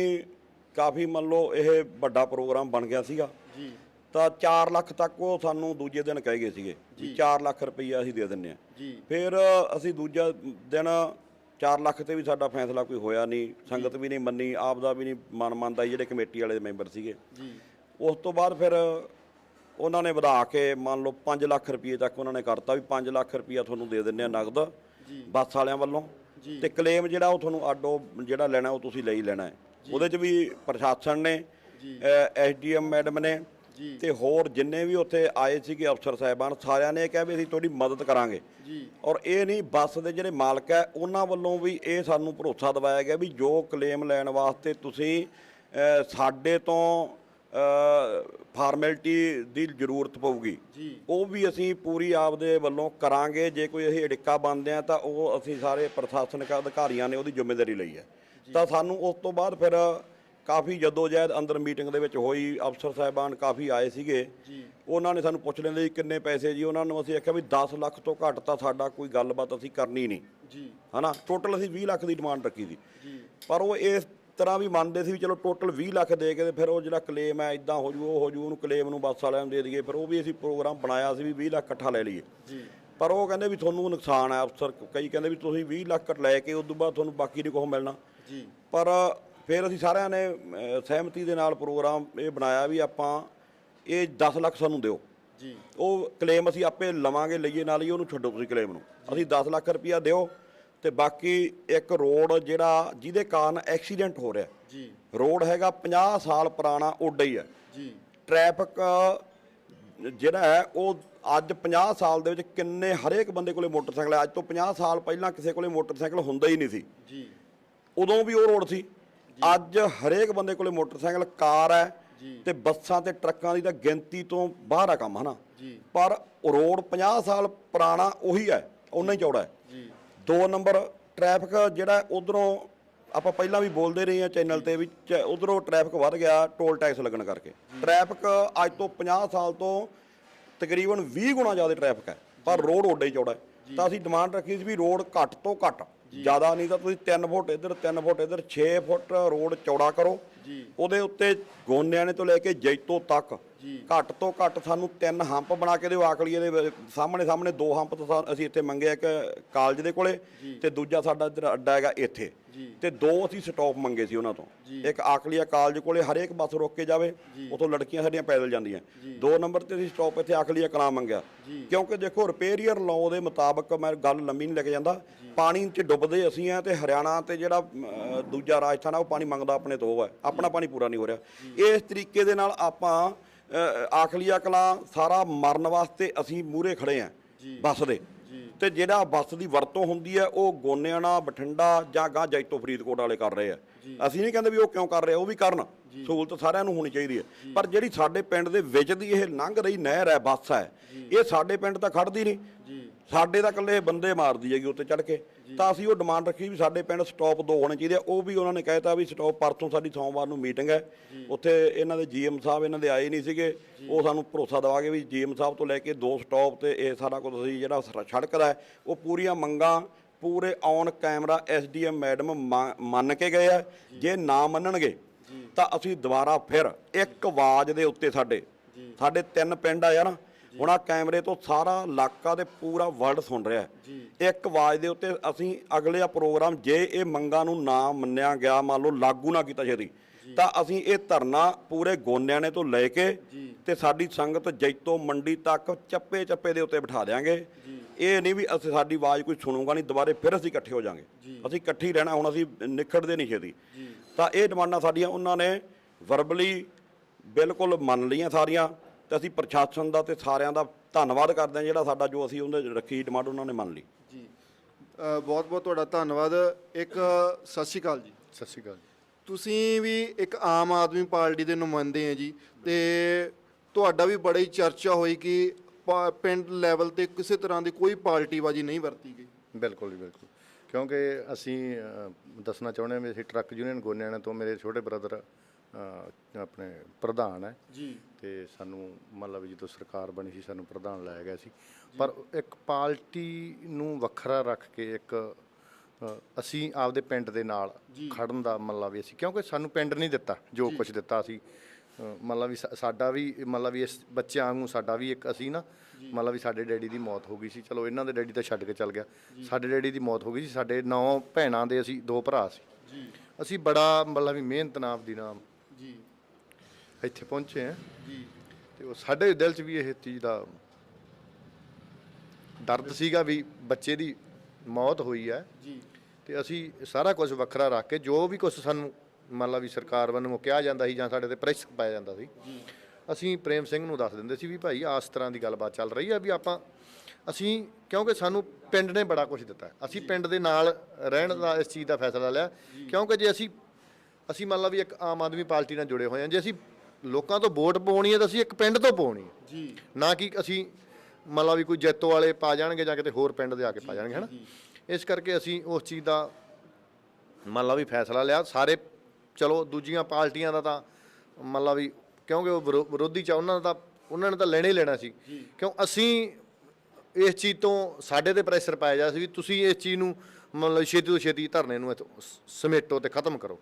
[SPEAKER 1] ਕਾਫੀ ਮੰਨ ਲਓ ਇਹ ਵੱਡਾ ਪ੍ਰੋਗਰਾਮ ਬਣ ਗਿਆ ਸੀਗਾ।
[SPEAKER 2] ਜੀ।
[SPEAKER 1] ਤਾਂ 4 ਲੱਖ ਤੱਕ ਉਹ ਸਾਨੂੰ ਦੂਜੇ ਦਿਨ ਕਹਿ ਗਏ ਸੀਗੇ ਵੀ 4 ਲੱਖ ਰੁਪਈਆ ਅਸੀਂ ਦੇ ਦਿੰਨੇ ਆ
[SPEAKER 2] ਜੀ।
[SPEAKER 1] ਫਿਰ ਅਸੀਂ ਦੂਜਾ ਦਿਨ 4 ਲੱਖ ਤੇ ਵੀ ਸਾਡਾ ਫੈਸਲਾ ਕੋਈ ਹੋਇਆ ਨਹੀਂ ਸੰਗਤ ਵੀ ਨਹੀਂ ਮੰਨੀ ਆਪ ਦਾ ਵੀ ਨਹੀਂ ਮਨ ਮੰਨਦਾ ਜਿਹੜੇ ਕਮੇਟੀ ਵਾਲੇ ਮੈਂਬਰ ਸੀਗੇ।
[SPEAKER 2] ਜੀ।
[SPEAKER 1] ਉਸ ਤੋਂ ਬਾਅਦ ਫਿਰ ਉਹਨਾਂ ਨੇ ਵਧਾ ਕੇ ਮੰਨ ਲਓ 5 ਲੱਖ ਰੁਪਏ ਤੱਕ ਉਹਨਾਂ ਨੇ ਕਰਤਾ ਵੀ 5 ਲੱਖ ਰੁਪਏ ਤੁਹਾਨੂੰ ਦੇ ਦਿੰਨੇ ਆ ਨਗਦ ਬੱਸ ਵਾਲਿਆਂ ਵੱਲੋਂ। ਤੇ ਕਲੇਮ ਜਿਹੜਾ ਉਹ ਤੁਹਾਨੂੰ ਆਡੋ ਜਿਹੜਾ ਲੈਣਾ ਉਹ ਤੁਸੀਂ ਲਈ ਲੈਣਾ ਹੈ। ਉਹਦੇ 'ਚ ਵੀ ਪ੍ਰਸ਼ਾਸਨ ਨੇ ਐਸਡੀਐਮ ਮੈਡਮ ਨੇ ਤੇ ਹੋਰ ਜਿੰਨੇ ਵੀ ਉੱਥੇ ਆਏ ਸੀਗੇ ਅਫਸਰ ਸਾਹਿਬਾਨ ਸਾਰਿਆਂ ਨੇ ਇਹ ਕਿਹਾ ਵੀ ਅਸੀਂ ਤੁਹਾਡੀ ਮਦਦ ਕਰਾਂਗੇ।
[SPEAKER 2] ਜੀ।
[SPEAKER 1] ਔਰ ਇਹ ਨਹੀਂ ਬੱਸ ਦੇ ਜਿਹੜੇ ਮਾਲਕ ਹੈ ਉਹਨਾਂ ਵੱਲੋਂ ਵੀ ਇਹ ਸਾਨੂੰ ਭਰੋਸਾ ਦਿਵਾਇਆ ਗਿਆ ਵੀ ਜੋ ਕਲੇਮ ਲੈਣ ਵਾਸਤੇ ਤੁਸੀਂ ਸਾਡੇ ਤੋਂ ਫਾਰਮੈਲਿਟੀ ਦੀ ਜ਼ਰੂਰਤ ਪਊਗੀ। ਉਹ ਵੀ ਅਸੀਂ ਪੂਰੀ ਆਪਦੇ ਵੱਲੋਂ ਕਰਾਂਗੇ। ਜੇ ਕੋਈ ਅਸੀਂ ਅੜਿੱਕਾ ਬੰਦੇ ਆ ਤਾਂ ਉਹ ਅਸੀਂ ਸਾਰੇ ਪ੍ਰਸ਼ਾਸਨਿਕ ਅਧਿਕਾਰੀਆਂ ਨੇ ਉਹਦੀ ਜ਼ਿੰਮੇਵਾਰੀ ਲਈ ਹੈ। ਤਾਂ ਸਾਨੂੰ ਉਸ ਤੋਂ ਬਾਅਦ ਫਿਰ ਕਾਫੀ ਜਦੋਜਹਿਦ ਅੰਦਰ ਮੀਟਿੰਗ ਦੇ ਵਿੱਚ ਹੋਈ। ਅਫਸਰ ਸਾਹਿਬਾਨ ਕਾਫੀ ਆਏ ਸੀਗੇ।
[SPEAKER 2] ਜੀ।
[SPEAKER 1] ਉਹਨਾਂ ਨੇ ਸਾਨੂੰ ਪੁੱਛ ਲੈਂਦੇ ਕਿੰਨੇ ਪੈਸੇ ਜੀ? ਉਹਨਾਂ ਨੂੰ ਅਸੀਂ ਆਖਿਆ ਵੀ 10 ਲੱਖ ਤੋਂ ਘੱਟ ਤਾਂ ਸਾਡਾ ਕੋਈ ਗੱਲਬਾਤ ਅਸੀਂ ਕਰਨੀ ਨਹੀਂ।
[SPEAKER 2] ਜੀ।
[SPEAKER 1] ਹਨਾ? ਟੋਟਲ ਅਸੀਂ 20 ਲੱਖ ਦੀ ਡਿਮਾਂਡ ਰੱਖੀ ਸੀ।
[SPEAKER 2] ਜੀ।
[SPEAKER 1] ਪਰ ਉਹ ਇਸ ਤਰ੍ਹਾਂ ਵੀ ਮੰਨਦੇ ਸੀ ਵੀ ਚਲੋ ਟੋਟਲ 20 ਲੱਖ ਦੇ ਕੇ ਤੇ ਫਿਰ ਉਹ ਜਿਹੜਾ ਕਲੇਮ ਹੈ ਇਦਾਂ ਹੋ ਜੂ ਉਹ ਹੋ ਜੂ ਉਹਨੂੰ ਕਲੇਮ ਨੂੰ ਬੱਸ ਵਾਲਿਆਂ ਨੂੰ ਦੇ ਦਈਏ ਫਿਰ ਉਹ ਵੀ ਅਸੀਂ ਪ੍ਰੋਗਰਾਮ ਬਣਾਇਆ ਸੀ ਵੀ 20 ਲੱਖ ਇਕੱਠਾ ਲੈ ਲਈਏ।
[SPEAKER 2] ਜੀ।
[SPEAKER 1] ਪਰ ਉਹ ਕਹਿੰਦੇ ਵੀ ਤੁਹਾਨੂੰ ਨੁਕਸਾਨ ਹੈ ਅਫਸਰ ਕਈ ਕਹਿੰਦੇ ਵੀ ਤੁਸੀਂ 20 ਲੱਖ ਲੈ ਕੇ ਉਸ ਤੋਂ ਬਾਅਦ ਤੁਹਾਨੂੰ ਬਾਕੀ ਨਹੀਂ ਕੁਛ ਮਿਲਣਾ।
[SPEAKER 2] ਜੀ।
[SPEAKER 1] ਪਰ ਫਿਰ ਅਸੀਂ ਸਾਰਿਆਂ ਨੇ ਸਹਿਮਤੀ ਦੇ ਨਾਲ ਪ੍ਰੋਗਰਾਮ ਇਹ ਬਣਾਇਆ ਵੀ ਆਪਾਂ ਇਹ 10 ਲੱਖ ਸਾਨੂੰ ਦਿਓ।
[SPEAKER 2] ਜੀ।
[SPEAKER 1] ਉਹ ਕਲੇਮ ਅਸੀਂ ਆਪੇ ਲਵਾਂਗੇ ਲਈਏ ਨਾਲ ਹੀ ਉਹਨੂੰ ਛੱਡੋ ਤੁਸੀਂ ਕਲੇਮ ਨੂੰ। ਅਸੀਂ 10 ਲੱਖ ਰੁਪਇਆ ਦਿਓ ਤੇ ਬਾਕੀ ਇੱਕ ਰੋਡ ਜਿਹੜਾ ਜਿਹਦੇ ਕਾਰਨ ਐਕਸੀਡੈਂਟ ਹੋ ਰਿਹਾ।
[SPEAKER 2] ਜੀ।
[SPEAKER 1] ਰੋਡ ਹੈਗਾ 50 ਸਾਲ ਪੁਰਾਣਾ ਉੱਡਾ ਹੀ ਹੈ।
[SPEAKER 2] ਜੀ।
[SPEAKER 1] ਟ੍ਰੈਫਿਕ ਜਿਹੜਾ ਹੈ ਉਹ ਅੱਜ 50 ਸਾਲ ਦੇ ਵਿੱਚ ਕਿੰਨੇ ਹਰੇਕ ਬੰਦੇ ਕੋਲੇ ਮੋਟਰਸਾਈਕਲ ਹੈ। ਅੱਜ ਤੋਂ 50 ਸਾਲ ਪਹਿਲਾਂ ਕਿਸੇ ਕੋਲੇ ਮੋਟਰਸਾਈਕਲ ਹੁੰਦਾ ਹੀ ਨਹੀਂ ਸੀ।
[SPEAKER 2] ਜੀ।
[SPEAKER 1] ਉਦੋਂ ਵੀ ਉਹ ਰੋਡ ਸੀ। ਅੱਜ ਹਰੇਕ ਬੰਦੇ ਕੋਲੇ ਮੋਟਰਸਾਈਕਲ ਕਾਰ ਹੈ। ਤੇ ਬੱਸਾਂ ਤੇ ਟਰੱਕਾਂ ਦੀ ਤਾਂ ਗਿਣਤੀ ਤੋਂ ਬਾਹਰ ਆ ਕੰਮ ਹਨਾ।
[SPEAKER 2] ਜੀ।
[SPEAKER 1] ਪਰ ਰੋਡ 50 ਸਾਲ ਪੁਰਾਣਾ ਉਹੀ ਹੈ ਉਨਾ ਹੀ ਚੌੜਾ ਹੈ। ਦੋ ਨੰਬਰ ਟ੍ਰੈਫਿਕ ਜਿਹੜਾ ਉਧਰੋਂ ਆਪਾਂ ਪਹਿਲਾਂ ਵੀ ਬੋਲਦੇ ਰਹੇ ਹਾਂ ਚੈਨਲ ਤੇ ਵੀ ਉਧਰੋਂ ਟ੍ਰੈਫਿਕ ਵੱਧ ਗਿਆ ਟੋਲ ਟੈਕਸ ਲੱਗਣ ਕਰਕੇ। ਟ੍ਰੈਫਿਕ ਅੱਜ ਤੋਂ 50 ਸਾਲ ਤੋਂ ਤਕਰੀਬਨ 20 ਗੁਣਾ ਜ਼ਿਆਦਾ ਟ੍ਰੈਫਿਕ ਹੈ ਪਰ ਰੋਡ ਓਡਾ ਹੀ ਚੌੜਾ ਹੈ। ਤਾਂ ਅਸੀਂ ਡਿਮਾਂਡ ਰੱਖੀ ਸੀ ਵੀ ਰੋਡ ਘੱਟ ਤੋਂ ਘੱਟ ਜ਼ਿਆਦਾ ਨਹੀਂ ਤਾਂ ਤੁਸੀਂ 3 ਫੁੱਟ ਇੱਧਰ 3 ਫੁੱਟ ਇੱਧਰ 6 ਫੁੱਟ ਰੋਡ ਚੌੜਾ ਕਰੋ।
[SPEAKER 2] ਜੀ।
[SPEAKER 1] ਉਹਦੇ ਉੱਤੇ ਗੋਨਿਆਣੇ ਤੋਂ ਲੈ ਕੇ ਜੈਤੋ ਤੱਕ। ਘੱਟ ਤੋਂ ਘੱਟ ਸਾਨੂੰ ਤਿੰਨ ਹੰਪ ਬਣਾ ਕੇ ਦਿਓ ਆਕਲੀਏ ਦੇ ਸਾਹਮਣੇ ਸਾਹਮਣੇ ਦੋ ਹੰਪ ਤਾਂ ਅਸੀਂ ਇੱਥੇ ਮੰਗਿਆ ਇੱਕ ਕਾਲਜ ਦੇ ਕੋਲੇ ਤੇ ਦੂਜਾ ਸਾਡਾ ਇੱਧਰ ਅੱਡਾ ਹੈਗਾ ਇੱਥੇ। ਤੇ ਦੋ ਅਸੀਂ ਸਟਾਪ ਮੰਗੇ ਸੀ ਉਹਨਾਂ ਤੋਂ। ਇੱਕ ਆਕਲੀਆ ਕਾਲਜ ਕੋਲੇ ਹਰੇਕ ਬੱਸ ਰੋਕ ਕੇ ਜਾਵੇ ਉਥੋਂ ਲੜਕੀਆਂ ਸਾਡੀਆਂ ਪੈਦਲ ਜਾਂਦੀਆਂ। ਦੋ ਨੰਬਰ ਤੇ ਅਸੀਂ ਸਟਾਪ ਇੱਥੇ ਆਕਲੀਆ ਕਲਾਂ ਮੰਗਿਆ। ਕਿਉਂਕਿ ਦੇਖੋ ਰਿਪੇਰੀਅਰ ਲਾਅ ਦੇ ਮੁਤਾਬਕ ਮੈਂ ਗੱਲ ਲੰਮੀ ਨਹੀਂ ਲੈ ਕੇ ਜਾਂਦਾ। ਪਾਣੀ 'ਚ ਡੁੱਬਦੇ ਅਸੀਂ ਆ ਤੇ ਹਰਿਆਣਾ ਤੇ ਜਿਹੜਾ ਦੂਜਾ ਰਾਜਸਥਾਨ ਆ ਉਹ ਪਾਣੀ ਮੰਗਦਾ ਆਪਣੇ ਤੋਂ ਹੈ। ਆਪਣਾ ਪਾਣੀ ਪੂਰਾ ਨਹੀਂ ਹੋ ਰਿਹਾ। ਇਸ ਤਰੀਕੇ ਦੇ ਨਾਲ ਆਪਾਂ ਆਖਲੀਆ ਕਲਾਂ ਸਾਰਾ ਮਰਨ ਵਾਸਤੇ ਅਸੀਂ ਮੂਹਰੇ ਖੜੇ ਆ ਬੱਸ ਦੇ। ਤੇ ਜਿਹੜਾ ਬੱਸ ਦੀ ਵਰਤੋਂ ਹੁੰਦੀ ਹੈ ਉਹ ਗੋਨਿਆਣਾ ਬਠਿੰਡਾ ਜਾਂ ਗਾਂ ਜੈਤੋ ਫਰੀਦਕੋਟ ਵਾਲੇ ਕਰ ਰਹੇ ਆ। ਅਸੀਂ ਨਹੀਂ ਕਹਿੰਦੇ ਵੀ ਉਹ ਕਿਉਂ ਕਰ ਰਹੇ ਉਹ ਵੀ ਕਰਨ। ਸਹੂਲਤ ਸਾਰਿਆਂ ਨੂੰ ਹੋਣੀ ਚਾਹੀਦੀ ਹੈ ਪਰ ਜਿਹੜੀ ਸਾਡੇ ਪਿੰਡ ਦੇ ਵਿੱਚ ਦੀ ਇਹ ਲੰਘ ਰਹੀ ਨਹਿਰ ਹੈ ਬੱਸ ਹੈ ਇਹ ਸਾਡੇ ਪਿੰਡ ਤਾਂ ਖੜਦੀ ਨਹੀਂ। ਸਾਡੇ ਤਾਂ ਇਕੱਲੇ ਬੰਦੇ ਮਾਰਦੀ ਹੈਗੀ ਉੱਤੇ ਚੜ ਕੇ। ਤਾਂ ਅਸੀਂ ਉਹ ਡਿਮਾਂਡ ਰੱਖੀ ਵੀ ਸਾਡੇ ਪਿੰਡ ਸਟਾਪ ਦੋ ਹੋਣੇ ਚਾਹੀਦੇ ਆ। ਉਹ ਵੀ ਉਹਨਾਂ ਨੇ ਕਹਿਤਾ ਵੀ ਸਟਾਪ ਪਰਸੋਂ ਸਾਡੀ ਸੋਮਵਾਰ ਨੂੰ ਮੀਟਿੰਗ ਹੈ। ਉੱਥੇ ਇਹਨਾਂ ਦੇ ਜੀਐਮ ਸਾਹਿਬ ਇਹਨਾਂ ਦੇ ਆਏ ਨਹੀਂ ਸੀਗੇ। ਉਹ ਸਾਨੂੰ ਭਰੋਸਾ ਦਵਾਗੇ ਵੀ ਜੀਐਮ ਸਾਹਿਬ ਤੋਂ ਲੈ ਕੇ ਦੋ ਸਟਾਪ ਤੇ ਇਹ ਸਾਰਾ ਕੁਝ ਅਸੀਂ ਜਿਹੜਾ ਸੜਕ ਦਾ ਉਹ ਪੂਰੀਆਂ ਮੰਗਾਂ ਪੂਰੇ ਔਨ ਕੈਮਰਾ ਐਸਡੀਐਮ ਮੈਡਮ ਮੰਨ ਕੇ ਗਏ ਆ। ਜੇ। ਨਾ ਮੰਨਣਗੇ ਤਾਂ ਅਸੀਂ ਦੁਬਾਰਾ ਫਿਰ ਇੱਕ ਆਵਾਜ਼ ਦੇ ਉੱਤੇ ਸਾਡੇ ਸਾਡੇ ਤਿੰਨ ਪਿੰਡ ਆ ਯਾਰ। ਹੁਣ ਆ ਕੈਮਰੇ ਤੋਂ ਸਾਰਾ ਇਲਾਕਾ ਤੇ ਪੂਰਾ ਵਰਲਡ ਸੁਣ ਰਿਹਾ ਹੈ। ਇੱਕ ਆਵਾਜ਼ ਦੇ ਉੱਤੇ ਅਸੀਂ ਅਗਲੇ ਆ ਪ੍ਰੋਗਰਾਮ ਜੇ ਇਹ ਮੰਗਾਂ ਨੂੰ ਨਾ ਮੰਨਿਆ ਗਿਆ ਮੰਨ ਲਓ ਲਾਗੂ ਨਾ ਕੀਤਾ ਛੇਤੀ ਤਾਂ ਅਸੀਂ ਇਹ ਧਰਨਾ ਪੂਰੇ ਗੋਨਿਆਣੇ ਤੋਂ ਲੈ ਕੇ ਤੇ ਸਾਡੀ ਸੰਗਤ ਜੈਤੋ ਮੰਡੀ ਤੱਕ ਚੱਪੇ ਚੱਪੇ ਦੇ ਉੱਤੇ ਬਿਠਾ ਦਿਆਂਗੇ। ਇਹ ਨਹੀਂ ਵੀ ਅਸੀਂ ਸਾਡੀ ਆਵਾਜ਼ ਕੋਈ ਸੁਣੂਗਾ ਨਹੀਂ ਦੁਬਾਰੇ ਫਿਰ ਅਸੀਂ ਇਕੱਠੇ ਹੋ ਜਾਾਂਗੇ। ਅਸੀਂ ਇਕੱਠੇ ਰਹਿਣਾ ਹੁਣ ਅਸੀਂ ਨਿਖੜਦੇ ਨਹੀਂ ਛੇਤੀ। ਤਾਂ ਇਹ ਡਿਮਾਂਡਾਂ ਸਾਡੀਆਂ ਉਹਨਾਂ ਨੇ ਵਰਬਲੀ ਬਿਲਕੁਲ ਮੰਨ ਲਈਆਂ ਸਾਰੀਆਂ। ਤੇ ਅਸੀਂ ਪ੍ਰਸ਼ਾਸਨ ਦਾ ਤੇ ਸਾਰਿਆਂ ਦਾ ਧੰਨਵਾਦ ਕਰਦੇ ਹਾਂ ਜਿਹੜਾ ਸਾਡਾ ਜੋ ਅਸੀਂ ਉਹਦੇ ਰੱਖੀ ਡਿਮਾਂਡ ਉਹਨਾਂ ਨੇ ਮੰਨ ਲਈ।
[SPEAKER 2] ਜੀ। ਬਹੁਤ ਬਹੁਤ ਤੁਹਾਡਾ ਧੰਨਵਾਦ। ਇੱਕ ਸਤਿ ਸ਼੍ਰੀ ਅਕਾਲ ਜੀ।
[SPEAKER 3] ਸਤਿ ਸ਼੍ਰੀ ਅਕਾਲ ਜੀ।
[SPEAKER 2] ਤੁਸੀਂ ਵੀ ਇੱਕ ਆਮ ਆਦਮੀ ਪਾਰਟੀ ਦੇ ਨੁਮਾਇੰਦੇ ਆ ਜੀ ਤੇ ਤੁਹਾਡਾ ਵੀ ਬੜੀ ਚਰਚਾ ਹੋਈ ਕਿ ਪਾ- ਪਿੰਡ ਲੈਵਲ ਤੇ ਕਿਸੇ ਤਰ੍ਹਾਂ ਦੀ ਕੋਈ ਪਾਰਟੀਬਾਜ਼ੀ ਨਹੀਂ ਵਰਤੀ ਗਈ।
[SPEAKER 3] ਬਿਲਕੁਲ ਜੀ ਬਿਲਕੁਲ। ਕਿਉਂਕਿ ਅਸੀਂ ਦੱਸਣਾ ਚਾਹੁੰਦੇ ਹਾਂ ਵੀ ਅਸੀਂ ਟਰੱਕ ਯੂਨੀਅਨ ਗੋਨਿਆਣਾ ਤੋਂ ਮੇਰੇ ਛੋਟੇ ਬ੍ਰਦਰ ਆਪਣੇ ਪ੍ਰਧਾਨ ਹੈ।
[SPEAKER 2] ਜੀ।
[SPEAKER 3] ਤੇ ਸਾਨੂੰ ਮਤਲਬ ਜਦੋਂ ਸਰਕਾਰ ਬਣੀ ਸੀ ਸਾਨੂੰ ਪ੍ਰਧਾਨ ਲਾਇਆ ਗਿਆ ਸੀ। ਪਰ ਇੱਕ ਪਾਰਟੀ ਨੂੰ ਵੱਖਰਾ ਰੱਖ ਕੇ ਇੱਕ ਅ, ਅਸੀਂ ਆਪਦੇ ਪਿੰਡ ਦੇ ਨਾਲ ਖੜਨ ਦਾ ਮਤਲਬ ਵੀ ਅਸੀਂ ਕਿਉਂਕਿ ਸਾਨੂੰ ਪਿੰਡ ਨਹੀਂ ਦਿੱਤਾ ਜੋ ਕੁਝ ਦਿੱਤਾ ਸੀ। ਅ, ਮਤਲਬ ਵੀ ਸਾ- ਸਾਡਾ ਵੀ ਮਤਲਬ ਵੀ ਇਸ ਬੱਚਿਆਂ ਵਾਂਗੂ ਸਾਡਾ ਵੀ ਇੱਕ ਅਸੀਂ ਨਾ ਮਤਲਬ ਵੀ ਸਾਡੇ ਡੈਡੀ ਦੀ ਮੌਤ ਹੋ ਗਈ ਸੀ। ਚਲੋ ਇਹਨਾਂ ਦੇ ਡੈਡੀ ਤਾਂ ਛੱਡ ਕੇ ਚੱਲ ਗਿਆ। ਸਾਡੇ ਡੈਡੀ ਦੀ ਮੌਤ ਹੋ ਗਈ ਸੀ। ਸਾਡੇ ਨੌ ਭੈਣਾਂ ਦੇ ਅਸੀਂ ਦੋ ਭਰਾ ਸੀ।
[SPEAKER 2] ਜੀ।
[SPEAKER 3] ਅਸੀਂ ਬੜਾ ਮਤਲਬ ਵੀ ਮਿਹਨਤ ਨਾਲ ਆਪਦੀ ਨਾਮ
[SPEAKER 2] ਜੀ।
[SPEAKER 3] ਇੱਥੇ ਪਹੁੰਚੇ ਹਾਂ
[SPEAKER 2] ਜੀ।
[SPEAKER 3] ਤੇ ਉਹ ਸਾਡੇ ਦਿਲ 'ਚ ਵੀ ਇਹ ਚੀਜ਼ ਦਾ ਦਰਦ ਸੀਗਾ ਵੀ ਬੱਚੇ ਦੀ ਮੌਤ ਹੋਈ ਹੈ
[SPEAKER 2] ਜੀ।
[SPEAKER 3] ਤੇ ਅਸੀਂ ਸਾਰਾ ਕੁਝ ਵੱਖਰਾ ਰੱਖ ਕੇ ਜੋ ਵੀ ਕੁਝ ਸਾਨੂੰ ਮੰਨ ਲਾ ਵੀ ਸਰਕਾਰ ਵੱਲੋਂ ਕਿਹਾ ਜਾਂਦਾ ਸੀ ਜਾਂ ਸਾਡੇ ਤੇ ਪ੍ਰੈਸ਼ਰ ਪਾਇਆ ਜਾਂਦਾ ਸੀ ਅਸੀਂ ਪ੍ਰੇਮ ਸਿੰਘ ਨੂੰ ਦੱਸ ਦਿੰਦੇ ਸੀ ਵੀ ਭਾਈ ਆਸ ਤਰ੍ਹਾਂ ਦੀ ਗੱਲਬਾਤ ਚੱਲ ਰਹੀ ਹੈ ਵੀ ਆਪਾਂ ਅਸੀਂ ਕਿਉਂਕਿ ਸਾਨੂੰ ਪਿੰਡ ਨੇ ਬੜਾ ਕੁਝ ਦਿੱਤਾ। ਅਸੀਂ ਪਿੰਡ ਦੇ ਨਾਲ ਰਹਿਣ ਦਾ ਇਸ ਚੀਜ਼ ਦਾ ਫੈਸਲਾ ਲਿਆ। ਕਿਉਂਕਿ ਜੇ ਅਸੀਂ ਅਸੀਂ ਮੰਨ ਲਾ ਵੀ ਇੱਕ ਆਮ ਆਦਮੀ ਪਾਰਟੀ ਨਾਲ ਜੁੜੇ ਹੋਏ ਹਾਂ ਜੇ ਅਸੀਂ ਲੋਕਾਂ ਤੋਂ ਵੋਟ ਪਾਉਣੀ ਹੈ ਤਾਂ ਅਸੀਂ ਇੱਕ ਪਿੰਡ ਤੋਂ ਪਾਉਣੀ ਹੈ।
[SPEAKER 2] ਜੀ।
[SPEAKER 3] ਨਾ ਕਿ ਅਸੀਂ ਮੰਨ ਲਾ ਵੀ ਕੋਈ ਜੈਤੋ ਵਾਲੇ ਪਾ ਜਾਣਗੇ ਜਾਂ ਕਿਤੇ ਹੋਰ ਪਿੰਡ ਦੇ ਆ ਕੇ ਪਾ ਜਾਣਗੇ ਹਨਾ? ਇਸ ਕਰਕੇ ਅਸੀਂ ਉਸ ਚੀਜ਼ ਦਾ ਮੰਨ ਲਾ ਵੀ ਫੈਸਲਾ ਲਿਆ। ਸਾਰੇ ਚਲੋ ਦੂਜੀਆਂ ਪਾਰਟੀਆਂ ਦਾ ਤਾਂ ਮੰਨ ਲਾ ਵੀ ਕਿਉਂਕਿ ਉਹ ਵਿਰੋ- ਵਿਰੋਧੀ ਚ ਆ, ਉਹਨਾਂ ਦਾ ਤਾਂ ਉਹਨਾਂ ਨੇ ਤਾਂ ਲੈਣਾ ਹੀ ਲੈਣਾ ਸੀ। ਕਿਉਂ ਅਸੀਂ ਇਸ ਚੀਜ਼ ਤੋਂ ਸਾਡੇ ਤੇ ਪ੍ਰੈਸ਼ਰ ਪਾਇਆ ਜਾ ਸੀ ਵੀ ਤੁਸੀਂ ਇਸ ਚੀਜ਼ ਨੂੰ ਮੰਨ ਲਓ ਛੇਤੀ ਤੋਂ ਛੇਤੀ ਧਰਨੇ ਨੂੰ ਇੱਥੋਂ ਸ- ਸਮੇਟੋ ਤੇ ਖਤਮ ਕਰੋ।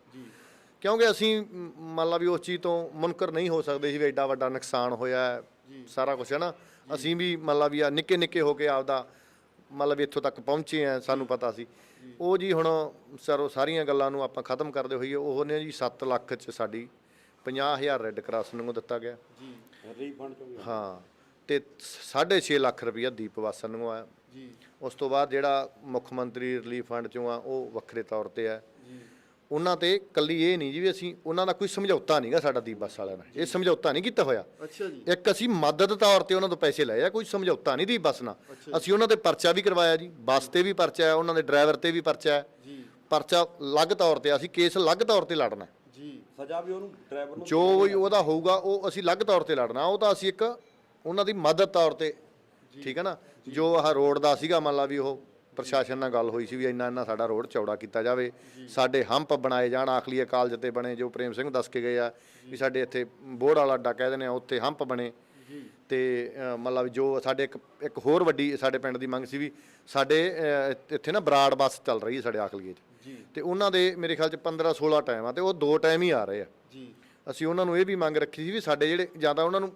[SPEAKER 3] ਕਿਉਂਕਿ ਅਸੀਂ ਮ, ਮੰਨ ਲਾ ਵੀ ਉਸ ਚੀਜ਼ ਤੋਂ ਮੁਨਕਰ ਨਹੀਂ ਹੋ ਸਕਦੇ ਸੀ ਵੀ ਐਡਾ ਵੱਡਾ ਨੁਕਸਾਨ ਹੋਇਆ ਹੈ, ਸਾਰਾ ਕੁਝ ਹੈ ਨਾ? ਅਸੀਂ ਵੀ ਮੰਨ ਲਾ ਵੀ ਆ ਨਿੱਕੇ ਨਿੱਕੇ ਹੋ ਕੇ ਆਪਦਾ ਮੰਨ ਲਾ ਵੀ ਇੱਥੋਂ ਤੱਕ ਪਹੁੰਚੇ ਆ ਸਾਨੂੰ ਪਤਾ ਸੀ। ਉਹ ਜੀ ਹੁਣ ਸਰੋ ਸਾਰੀਆਂ ਗੱਲਾਂ ਨੂੰ ਆਪਾਂ ਖਤਮ ਕਰਦੇ ਹੋਈਏ ਉਹ ਨੇ ਜੀ 7 ਲੱਖ ਚ ਸਾਡੀ 50000 ਰੈੱਡ ਕਰਾਸ ਨੂੰ ਦਿੱਤਾ ਗਿਆ।
[SPEAKER 1] ਰੀਫੰਡ ਚੋਂ
[SPEAKER 3] ਹਾਂ ਤੇ 6.5 ਲੱਖ ਰੁਪਈਆ ਦੀਪ ਵਾਸਨ ਨੂੰ ਆਇਆ।
[SPEAKER 2] ਜੀ।
[SPEAKER 3] ਉਸ ਤੋਂ ਬਾਅਦ ਜਿਹੜਾ ਮੁੱਖ ਮੰਤਰੀ ਰਿਲੀਫ ਫੰਡ ਚੋਂ ਆ ਉਹ ਵੱਖਰੇ ਤੌਰ ਤੇ ਆ। ਉਹਨਾਂ ਤੇ ਕੱਲੀ ਇਹ ਨਹੀਂ ਜੀ ਵੀ ਅਸੀਂ ਉਹਨਾਂ ਦਾ ਕੋਈ ਸਮਝੌਤਾ ਨਹੀਂਗਾ ਸਾਡਾ ਦੀਪ ਬੱਸ ਵਾਲਿਆਂ ਨਾਲ ਇਹ ਸਮਝੌਤਾ ਨਹੀਂ ਕੀਤਾ ਹੋਇਆ।
[SPEAKER 2] ਅੱਛਾ ਜੀ।
[SPEAKER 3] ਇੱਕ ਅਸੀਂ ਮਦਦ ਤੌਰ ਤੇ ਉਹਨਾਂ ਤੋਂ ਪੈਸੇ ਲਏ ਆ ਕੋਈ ਸਮਝੌਤਾ ਨਹੀਂ ਦੀ ਬੱਸ ਨਾਲ। ਅਸੀਂ ਉਹਨਾਂ ਤੇ ਪਰਚਾ ਵੀ ਕਰਵਾਇਆ ਜੀ ਬੱਸ ਤੇ ਵੀ ਪਰਚਾ ਹੈ ਉਹਨਾਂ ਦੇ ਡਰਾਈਵਰ ਤੇ ਵੀ ਪਰਚਾ ਹੈ।
[SPEAKER 2] ਜੀ।
[SPEAKER 3] ਪਰਚਾ ਅਲੱਗ ਤੌਰ ਤੇ ਅਸੀਂ ਕੇਸ ਅਲੱਗ ਤੌਰ ਤੇ ਲੜਨਾ।
[SPEAKER 2] ਜੀ
[SPEAKER 1] ਸਜ਼ਾ ਵੀ ਉਹਨੂੰ ਡਰਾਈਵਰ ਨੂੰ
[SPEAKER 3] ਜੋ ਵੀ ਉਹਦਾ ਹੋਊਗਾ ਉਹ ਅਸੀਂ ਅਲੱਗ ਤੌਰ ਤੇ ਲੜਨਾ ਉਹ ਤਾਂ ਅਸੀਂ ਇੱਕ ਉਹਨਾਂ ਦੀ ਮਦਦ ਤੌਰ ਤੇ ਠੀਕ ਹੈ ਨਾ? ਜੋ ਆਹ ਰੋਡ ਦਾ ਸੀਗਾ ਮੰਨ ਲਾ ਵੀ ਉਹ ਪ੍ਰਸ਼ਾਸਨ ਨਾਲ ਗੱਲ ਹੋਈ ਸੀ ਵੀ ਇੰਨਾ ਇੰਨਾ ਸਾਡਾ ਰੋਡ ਚੌੜਾ ਕੀਤਾ ਜਾਵੇ। ਸਾਡੇ ਹੰਪ ਬਣਾਏ ਜਾਣ ਆਖਲੀਏ ਕਾਲਜ ਤੇ ਬਣੇ ਜੋ ਪ੍ਰੇਮ ਸਿੰਘ ਦੱਸ ਕੇ ਗਏ ਆ ਵੀ ਸਾਡੇ ਇੱਥੇ ਬੋੜ ਵਾਲਾ ਅੱਡਾ ਕਹਿ ਦਿੰਦੇ ਆ ਉੱਥੇ ਹੰਪ ਬਣੇ। ਤੇ ਵੀ ਜੋ ਸਾਡੇ ਇੱਕ ਇੱਕ ਹੋਰ ਵੱਡੀ ਸਾਡੇ ਪਿੰਡ ਦੀ ਮੰਗ ਸੀ ਵੀ ਸਾਡੇ ਇੱਥੇ ਨਾ ਬਰਾੜ ਬੱਸ ਚੱਲ ਰਹੀ ਹੈ ਸਾਡੇ ਆਖਲੀਏ 'ਚ। ਤੇ ਉਹਨਾਂ ਦੇ ਮੇਰੇ ਖਿਆਲ 'ਚ 15 16 ਟਾਈਮ ਆ ਤੇ ਉਹ ਦੋ ਟਾਈਮ ਹੀ ਆ ਰਹੇ ਆ।
[SPEAKER 2] ਜੀ।
[SPEAKER 3] ਅਸੀਂ ਉਹਨਾਂ ਨੂੰ ਇਹ ਵੀ ਮੰਗ ਰੱਖੀ ਸੀ ਵੀ ਸਾਡੇ ਜਿਹੜੇ ਜ਼ਿਆਦਾ ਉਹਨਾਂ ਨੂੰ